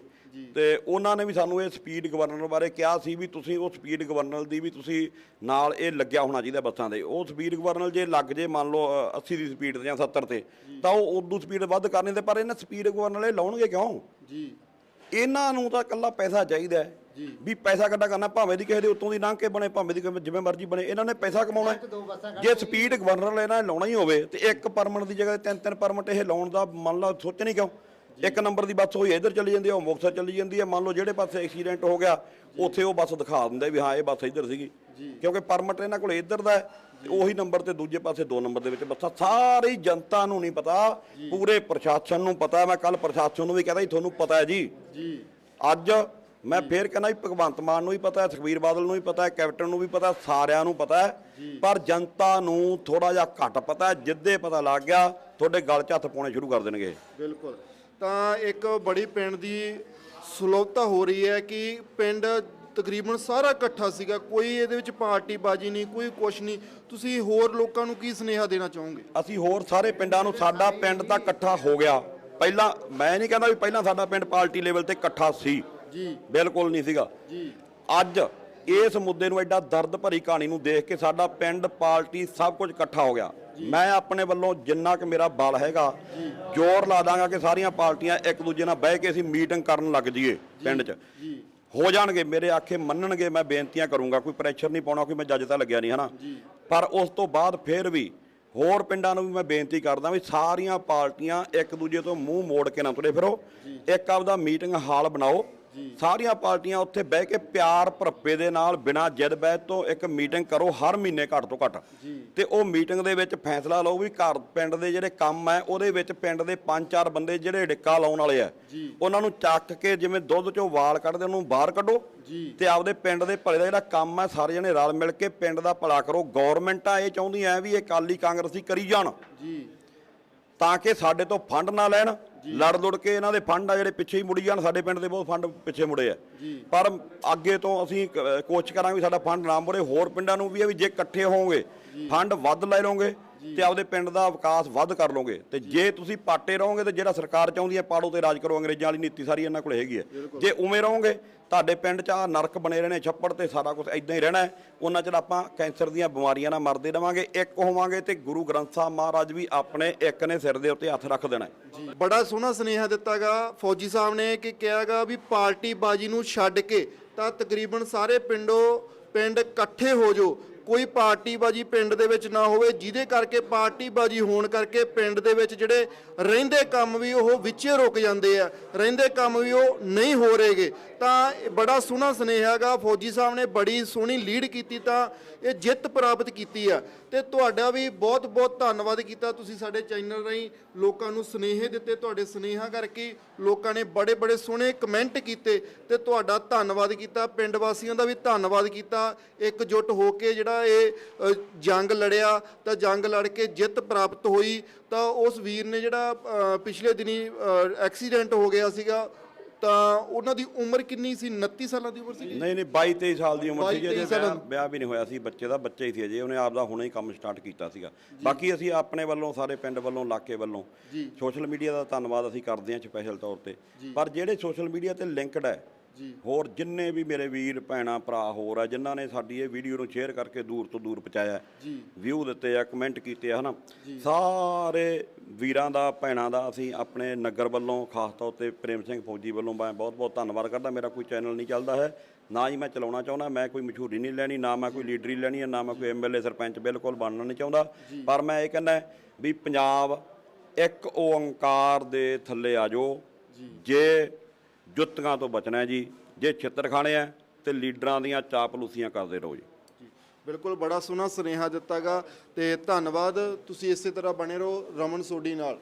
[SPEAKER 1] ਤੇ ਉਹਨਾਂ ਨੇ ਵੀ ਸਾਨੂੰ ਇਹ ਸਪੀਡ ਗਵਰਨਰ ਬਾਰੇ ਕਿਹਾ ਸੀ ਵੀ ਤੁਸੀਂ ਉਹ ਸਪੀਡ ਗਵਰਨਰ ਦੀ ਵੀ ਤੁਸੀਂ ਨਾਲ ਇਹ ਲੱਗਿਆ ਹੋਣਾ ਚਾਹੀਦਾ ਬੱਸਾਂ ਦੇ। ਉਹ ਸਪੀਡ ਗਵਰਨਰ ਜੇ ਲੱਗ ਜੇ ਮੰਨ ਲਓ ਅ, 80 ਦੀ ਸਪੀਡ ਤੇ ਜਾਂ 70 ਤੇ ਤਾਂ ਉਹ ਉਦੋਂ ਸਪੀਡ ਵੱਧ ਕਰਨੀ ਤੇ ਪਰ ਇਹਨਾਂ ਸਪੀਡ ਗਵਰਨਰ ਇਹ ਲਾਉਣਗੇ ਕਿਉਂ?
[SPEAKER 2] ਜੀ।
[SPEAKER 1] ਇਹਨਾਂ ਨੂੰ ਤਾਂ ਇਕੱਲਾ ਪੈਸਾ ਚਾਹੀਦਾ ਹੈ ਵੀ ਪੈਸਾ ਕੱਢਾ ਕਰਨਾ ਭਾਵੇਂ ਦੀ ਕਿਸੇ ਦੇ ਉੱਤੋਂ ਦੀ ਲੰਘ ਕੇ ਬਣੇ ਭਾਵੇਂ ਦੀ ਜਿਵੇਂ ਮਰਜ਼ੀ ਬਣੇ ਇਹਨਾਂ ਨੇ ਪੈਸਾ ਕਮਾਉਣਾ ਹੈ। ਜੇ ਸਪੀਡ ਗਵਰਨਰ ਲੈਣਾ ਲਾਉਣਾ ਹੀ ਹੋਵੇ ਤੇ ਇੱਕ ਪਰਮਿਟ ਦੀ ਜਗ੍ਹਾ ਤੇ ਤਿੰਨ ਤਿੰਨ ਪਰਮਿਟ ਇਹ ਲਾਉਣ ਦਾ ਮੰਨ ਲਓ ਸੋਚਣੀ ਕਿਉਂ? ਇੱਕ ਨੰਬਰ ਦੀ ਬੱਸ ਹੋਈ ਇੱਧਰ ਚਲੀ ਜਾਂਦੀ ਹੈ ਉਹ ਮੁਕਤਸਰ ਚਲੀ ਜਾਂਦੀ ਹੈ ਮੰਨ ਲਓ ਜਿਹੜੇ ਪਾਸੇ ਐਕਸੀਡੈਂਟ ਹੋ ਗਿਆ ਉੱਥੇ ਉਹ ਬੱਸ ਦਿਖਾ ਦਿੰਦੇ ਵੀ ਹਾਂ ਇਹ ਬੱਸ ਇੱਧਰ ਸੀਗੀ। ਕਿਉਂਕਿ ਪਰਮਿਟ ਇਹਨਾਂ ਕੋਲ ਇੱਧਰ ਦਾ ਹੈ ਤੇ ਉਹੀ ਨੰਬਰ ਤੇ ਦੂਜੇ ਪਾਸੇ ਦੋ ਨੰਬਰ ਦੇ ਵਿੱਚ ਬੱਸਾਂ। ਸਾਰੀ ਜਨਤਾ ਨੂੰ ਨਹੀਂ ਪਤਾ ਪੂਰੇ ਪ੍ਰਸ਼ਾਸਨ ਨੂੰ ਪਤਾ। ਮੈਂ ਕੱਲ ਪ੍ਰਸ਼ਾਸਨ ਨੂੰ ਵੀ ਕਹਿੰਦਾ ਜੀ ਤੁਹਾਨੂੰ ਪਤਾ ਹੈ ਜੀ।
[SPEAKER 2] ਜੀ।
[SPEAKER 1] ਅੱਜ ਮੈਂ ਫੇਰ ਕਹਿੰਦਾ ਵੀ ਭਗਵੰਤ ਮਾਨ ਨੂੰ ਵੀ ਪਤਾ ਹੈ ਸੁਖਬੀਰ ਬਾਦਲ ਨੂੰ ਵੀ ਪਤਾ ਹੈ ਕੈਪਟਨ ਨੂੰ ਵੀ ਪਤਾ ਸਾਰਿਆਂ ਨੂੰ ਪਤਾ ਹੈ। ਪਰ ਜਨਤਾ ਨੂੰ ਥੋੜਾ ਜਿਹਾ ਘੱਟ ਪਤਾ ਹੈ ਜਿੱਦੇ ਪਤਾ ਲੱਗ ਗਿਆ ਤੁਹਾਡੇ ਗਲ 'ਚ ਹੱਥ ਪਾਉਣੇ ਸ਼ੁਰੂ ਕਰ ਦੇਣਗੇ।
[SPEAKER 2] ਬਿਲਕੁਲ। ਤਾਂ ਇੱਕ ਬੜੀ ਪਿੰਡ ਦੀ ਸੁਲਭਤਾ ਹੋ ਰਹੀ ਹੈ ਕਿ ਪਿੰਡ ਤਕਰੀਬਨ ਸਾਰਾ ਇਕੱਠਾ ਸੀਗਾ। ਕੋਈ ਇਹਦੇ ਵਿੱਚ ਪਾਰਟੀ ਬਾਜੀ ਨਹੀਂ ਕੋਈ ਕੁਛ ਨਹੀਂ। ਤੁਸੀਂ ਹੋਰ ਲੋਕਾਂ ਨੂੰ ਕੀ ਸੁਨੇਹਾ ਦੇਣਾ ਚਾਹੋਗੇ?
[SPEAKER 1] ਅਸੀਂ ਹੋਰ ਸਾਰੇ ਪਿੰਡਾਂ ਨੂੰ ਸਾਡਾ ਪਿੰਡ ਤਾਂ ਇਕੱਠਾ ਹੋ ਗਿਆ। ਪਹਿਲਾਂ ਮੈਂ ਨਹੀਂ ਕਹਿੰਦਾ ਵੀ ਪਹਿਲਾਂ ਸਾਡਾ ਪਿੰਡ ਪਾਰਟੀ ਲੈਵਲ ਤੇ ਇਕੱਠਾ ਸੀ।
[SPEAKER 2] ਜੀ।
[SPEAKER 1] ਬਿਲਕੁਲ ਨਹੀਂ ਸੀਗਾ।
[SPEAKER 2] ਜੀ।
[SPEAKER 1] ਅੱਜ ਇਸ ਮੁੱਦੇ ਨੂੰ ਐਡਾ ਦਰਦ ਭਰੀ ਕਹਾਣੀ ਨੂੰ ਦੇਖ ਕੇ ਸਾਡਾ ਪਿੰਡ ਪਾਰਟੀ ਸਭ ਕੁਝ ਇਕੱਠਾ ਹੋ ਗਿਆ। ਮੈਂ ਆਪਣੇ ਵੱਲੋਂ ਜਿੰਨਾ ਕਿ ਮੇਰਾ ਬਲ ਹੈਗਾ ਜ਼ੋਰ ਲਾ ਦਾਂਗਾ ਕਿ ਸਾਰੀਆਂ ਪਾਰਟੀਆਂ ਇੱਕ ਦੂਜੇ ਨਾਲ ਬਹਿ ਕੇ ਅਸੀਂ ਮੀਟਿੰਗ ਕਰਨ ਲੱਗ ਜਾਈਏ ਪਿੰਡ 'ਚ। ਹੋ ਜਾਣਗੇ ਮੇਰੇ ਆਖੇ ਮੰਨਣਗੇ ਮੈਂ ਬੇਨਤੀਆਂ ਕਰੂੰਗਾ ਕੋਈ ਪ੍ਰੈਸ਼ਰ ਨਹੀਂ ਪਾਉਣਾ ਕੋਈ ਮੈਂ ਜੱਜ ਤਾਂ ਲੱਗਿਆ ਨਹੀਂ ਹਨਾ? ਪਰ ਉਸ ਤੋਂ ਬਾਅਦ ਫਿਰ ਵੀ ਹੋਰ ਪਿੰਡਾਂ ਨੂੰ ਵੀ ਮੈਂ ਬੇਨਤੀ ਕਰਦਾ ਵੀ ਸਾਰੀਆਂ ਪਾਰਟੀਆਂ ਇੱਕ ਦੂਜੇ ਤੋਂ ਮੂੰਹ ਮੋੜ ਕੇ ਨਾ ਤੁਰੇ ਫਿਰੋ। ਇੱਕ ਆਪਦਾ ਮੀਟਿੰਗ ਹਾਲ ਬਣਾਓ। ਸਾਰੀਆਂ ਪਾਰਟੀਆਂ ਉੱਥੇ ਬਹਿ ਕੇ ਪਿਆਰ ਭਰਪੇ ਦੇ ਨਾਲ ਬਿਨਾਂ ਜਿੱਦ ਬਹਿ ਤੋਂ ਇੱਕ ਮੀਟਿੰਗ ਕਰੋ ਹਰ ਮਹੀਨੇ ਘੱਟ ਤੋਂ ਘੱਟ। ਤੇ ਉਹ ਮੀਟਿੰਗ ਦੇ ਵਿੱਚ ਫੈਸਲਾ ਲਓ ਵੀ ਘਰ ਪਿੰਡ ਦੇ ਜਿਹੜੇ ਕੰਮ ਹੈ ਉਹਦੇ ਵਿੱਚ ਪਿੰਡ ਦੇ ਪੰਜ ਚਾਰ ਬੰਦੇ ਜਿਹੜੇ ਡਿੱਕਾ ਲਾਉਣ ਵਾਲੇ ਆ ਉਹਨਾਂ ਨੂੰ ਚੱਕ ਕੇ ਜਿਵੇਂ ਦੁੱਧ ਚੋਂ ਵਾਲ ਕੱਢਦੇ ਉਹਨੂੰ ਬਾਹਰ ਕੱਢੋ ਤੇ ਆਪਦੇ ਪਿੰਡ ਦੇ ਭਲੇ ਦਾ ਜਿਹੜਾ ਕੰਮ ਹੈ ਸਾਰੇ ਜਣੇ ਰਲ ਮਿਲ ਕੇ ਪਿੰਡ ਦਾ ਭਲਾ ਕਰੋ। ਗਵਰਨਮੈਂਟਾਂ ਇਹ ਚਾਹੁੰਦੀਆਂ ਵੀ ਇਹ ਅਕਾਲੀ ਕਾਂਗਰਸੀ ਕਰੀ ਜਾਣ
[SPEAKER 2] ਜੀ।
[SPEAKER 1] ਤਾਂ ਕਿ ਸਾਡੇ ਤੋਂ ਫੰਡ ਨਾ ਲੈਣ। ਲੜ ਲੁੜ ਕੇ ਇਹਨਾਂ ਦੇ ਫੰਡ ਆ ਜਿਹੜੇ ਪਿੱਛੇ ਹੀ ਮੁੜੀ ਜਾਣ ਸਾਡੇ ਪਿੰਡ ਦੇ ਬਹੁਤ ਫੰਡ ਪਿੱਛੇ ਮੁੜੇ ਆ। ਪਰ ਅੱਗੇ ਤੋਂ ਅਸੀਂ ਕੋਸ਼ਿਸ਼ ਕਰਾਂਗੇ ਸਾਡਾ ਫੰਡ ਨਾ ਮੁੜੇ ਹੋਰ ਪਿੰਡਾਂ ਨੂੰ ਵੀ ਆ ਵੀ ਜੇ ਇਕੱਠੇ ਹੋਵੋਗੇ ਫੰਡ ਵੱਧ ਲੈ ਲਓਗੇ ਤੇ ਆਪਦੇ ਪਿੰਡ ਦਾ ਵਿਕਾਸ ਵੱਧ ਕਰ ਲਓਗੇ। ਤੇ ਜੇ। ਤੁਸੀਂ ਪਾਟੇ ਰਹੋਗੇ ਤੇ ਜਿਹੜਾ ਸਰਕਾਰ ਚਾਹੁੰਦੀ ਹੈ ਪਾੜੋ ਤੇ ਰਾਜ ਕਰੋ ਅੰਗਰੇਜ਼ਾਂ ਵਾਲੀ ਨੀਤੀ ਸਾਰੀ ਇਹਨਾਂ ਕੋਲ ਹੈਗੀ ਹੈ। ਜੇ ਉਵੇਂ ਰਹੋਗੇ ਤੁਹਾਡੇ ਪਿੰਡ 'ਚ ਆ ਨਰਕ ਬਣੇ ਰਹਿਣੇ ਛੱਪੜ ਤੇ ਸਾਰਾ ਕੁਝ ਇਦਾਂ ਹੀ ਰਹਿਣਾ ਉਹਨਾਂ ਚਿਰ ਆਪਾਂ ਕੈਂਸਰ ਦੀਆਂ ਬਿਮਾਰੀਆਂ ਨਾਲ ਮਰਦੇ ਰਵਾਂਗੇ ਇੱਕ ਹੋਵਾਂਗੇ ਤੇ ਗੁਰੂ ਗ੍ਰੰਥ ਸਾਹਿਬ ਮਹਾਰਾਜ ਵੀ ਆਪਣੇ ਇੱਕ ਨੇ ਸਿਰ ਦੇ ਉੱਤੇ ਹੱਥ ਰੱਖ ਦੇਣਾ
[SPEAKER 2] ਬੜਾ ਸੋਹਣਾ ਸੁਨੇਹਾ ਦਿੱਤਾਗਾ ਫੌਜੀ ਸਾਹਿਬ ਨੇ ਕਿ ਕਿਹਾਗਾ ਵੀ ਪਾਰਟੀ ਬਾਜੀ ਨੂੰ ਛੱਡ ਕੇ ਤਾਂ ਤਕਰੀਬਨ ਸਾਰੇ ਪਿੰਡੋਂ ਪਿੰਡ ਇਕੱਠੇ ਹੋ ਜੋ ਕੋਈ ਪਾਰਟੀ ਬਾਜੀ ਪਿੰਡ ਦੇ ਵਿੱਚ ਨਾ ਹੋਵੇ, ਜਿਹਦੇ ਕਰਕੇ ਪਾਰਟੀ ਬਾਜੀ ਹੋਣ ਕਰਕੇ ਪਿੰਡ ਦੇ ਵਿੱਚ ਜਿਹੜੇ ਰਹਿੰਦੇ ਕੰਮ ਵੀ ਉਹ ਵਿੱਚੇ ਰੁਕ ਜਾਂਦੇ ਆ, ਰਹਿੰਦੇ ਕੰਮ ਵੀ ਉਹ ਨਹੀਂ ਹੋ ਰਹੇਗੇ। ਤਾਂ ਬੜਾ ਸੋਹਣਾ ਸੁਨੇਹਾ ਗਾ ਫੌਜੀ ਸਾਹਿਬ ਨੇ ਬੜੀ ਸੋਹਣੀ ਲੀਡ ਕੀਤੀ ਤਾਂ ਇਹ ਜਿੱਤ ਪ੍ਰਾਪਤ ਕੀਤੀ ਆ। ਤੇ ਤੁਹਾਡਾ ਵੀ ਬਹੁਤ ਬਹੁਤ ਧੰਨਵਾਦ ਕੀਤਾ ਤੁਸੀਂ ਸਾਡੇ ਚੈਨਲ ਰਾਹੀਂ ਲੋਕਾਂ ਨੂੰ ਸੁਨੇਹੇ ਦਿੱਤੇ, ਤੁਹਾਡੇ ਸੁਨੇਹਾ ਕਰਕੇ ਲੋਕਾਂ ਨੇ ਬੜੇ ਬੜੇ ਸੋਹਣੇ ਕਮੈਂਟ ਕੀਤੇ ਤੇ ਤੁਹਾਡਾ ਧੰਨਵਾਦ ਕੀਤਾ, ਪਿੰਡ ਵਾਸੀਆਂ ਦਾ ਵੀ ਧੰਨਵਾਦ ਕੀਤਾ ਇੱਕ ਜੁੱਟ ਹੋ ਕੇ ਜਿਹੜਾ ਇਹ ਅ, ਜੰਗ ਲੜਿਆ ਤਾਂ ਜੰਗ ਲੜ ਕੇ ਜਿੱਤ ਪ੍ਰਾਪਤ ਹੋਈ ਤਾਂ ਉਸ ਵੀਰ ਨੇ ਜਿਹੜਾ ਪਿਛਲੇ ਦਿਨੀ ਐਕਸੀਡੈਂਟ ਹੋ ਗਿਆ ਸੀਗਾ ਤਾਂ ਉਹਨਾਂ ਦੀ ਉਮਰ ਕਿੰਨੀ ਸੀ? 29 ਸਾਲਾਂ ਦੀ ਉਮਰ ਸੀ
[SPEAKER 1] ਨਹੀਂ ਨਹੀਂ 22 23 ਸਾਲ ਦੀ ਉਮਰ ਸੀ
[SPEAKER 2] 22
[SPEAKER 1] ਜੇ
[SPEAKER 2] ਸਾਲਾਂ
[SPEAKER 1] ਵਿਆਹ ਵਿਆਹ ਵੀ ਨਹੀਂ ਹੋਇਆ ਸੀ ਬੱਚੇ ਦਾ ਬੱਚਾ ਹੀ ਸੀ ਅਜੇ ਉਹਨੇ ਆਪਦਾ ਹੁਣੇ ਹੀ ਕੰਮ ਸਟਾਰਟ ਕੀਤਾ ਸੀਗਾ। ਬਾਕੀ ਅਸੀਂ ਆਪਣੇ ਵੱਲੋਂ ਸਾਰੇ ਪਿੰਡ ਵੱਲੋਂ ਇਲਾਕੇ ਵੱਲੋਂ ਸੋਸ਼ਲ ਮੀਡੀਆ ਦਾ ਧੰਨਵਾਦ ਅਸੀਂ ਕਰਦੇ ਹਾਂ ਸਪੈਸ਼ਲ ਤੌਰ ਤੇ। ਪਰ ਜਿਹੜੇ ਸੋਸ਼ਲ ਮੀਡੀਆ ਤੇ ਲਿੰਕਡ ਹੈ ਹੋਰ ਜਿੰਨੇ ਵੀ ਮੇਰੇ ਵੀਰ ਭੈਣਾ ਭਰਾ ਹੋਰ ਆ ਜਿਨ੍ਹਾਂ ਨੇ ਸਾਡੀ ਇਹ ਵੀਡੀਓ ਨੂੰ ਸ਼ੇਅਰ ਕਰਕੇ ਦੂਰ ਤੋਂ ਦੂਰ ਪਹੁੰਚਾਇਆ ਵਿਊ ਦਿੱਤੇ ਆ ਕਮੈਂਟ ਕੀਤੇ ਆ ਹਨਾ? ਸਾਰੇ ਵੀਰਾਂ ਦਾ ਭੈਣਾਂ ਦਾ ਅਸੀਂ ਆਪਣੇ ਨਗਰ ਵੱਲੋਂ ਖਾਸ ਤੌਰ ਤੇ ਪ੍ਰੇਮ ਸਿੰਘ ਫੌਜੀ ਵੱਲੋਂ ਮੈਂ ਬਹੁਤ ਬਹੁਤ ਧੰਨਵਾਦ ਕਰਦਾ। ਮੇਰਾ ਕੋਈ ਚੈਨਲ ਨਹੀਂ ਚੱਲਦਾ ਹੈ। ਨਾ ਹੀ ਮੈਂ ਚਲਾਉਣਾ ਚਾਹੁੰਦਾ ਮੈਂ ਕੋਈ ਮਸ਼ਹੂਰੀ ਨਹੀਂ ਲੈਣੀ ਨਾ ਮੈਂ ਕੋਈ ਲੀਡਰੀ ਲੈਣੀ ਹੈ ਨਾ ਮੈਂ ਕੋਈ ਐਮਐਲਏ ਸਰਪੰਚ ਬਿਲਕੁਲ ਬਣਨਾ ਨਹੀਂ ਚਾਹੁੰਦਾ। ਪਰ ਮੈਂ ਇਹ ਕਹਿੰਦਾ ਵੀ ਪੰਜਾਬ ਇੱਕ ਓੰਕਾਰ ਦੇ ਥੱਲੇ ਆ ਜਾਓ। ਜੇ ਜੁੱਤੀਆਂ ਤੋਂ ਬਚਣਾ ਜੀ। ਜੇ ਛਿੱਤਰ ਖਾਣੇ ਆ ਤੇ ਲੀਡਰਾਂ ਦੀਆਂ ਚਾਪਲੂਸੀਆਂ ਕਰਦੇ ਰਹੋ ਜੀ।
[SPEAKER 2] ਬਿਲਕੁਲ ਬੜਾ ਸੋਹਣਾ ਸੁਨੇਹਾ ਦਿੱਤਾਗਾ ਤੇ ਧੰਨਵਾਦ। ਤੁਸੀਂ ਇਸੇ ਤਰ੍ਹਾਂ ਬਣੇ ਰਹੋ ਰਮਨ ਸੋਢੀ ਨਾਲ।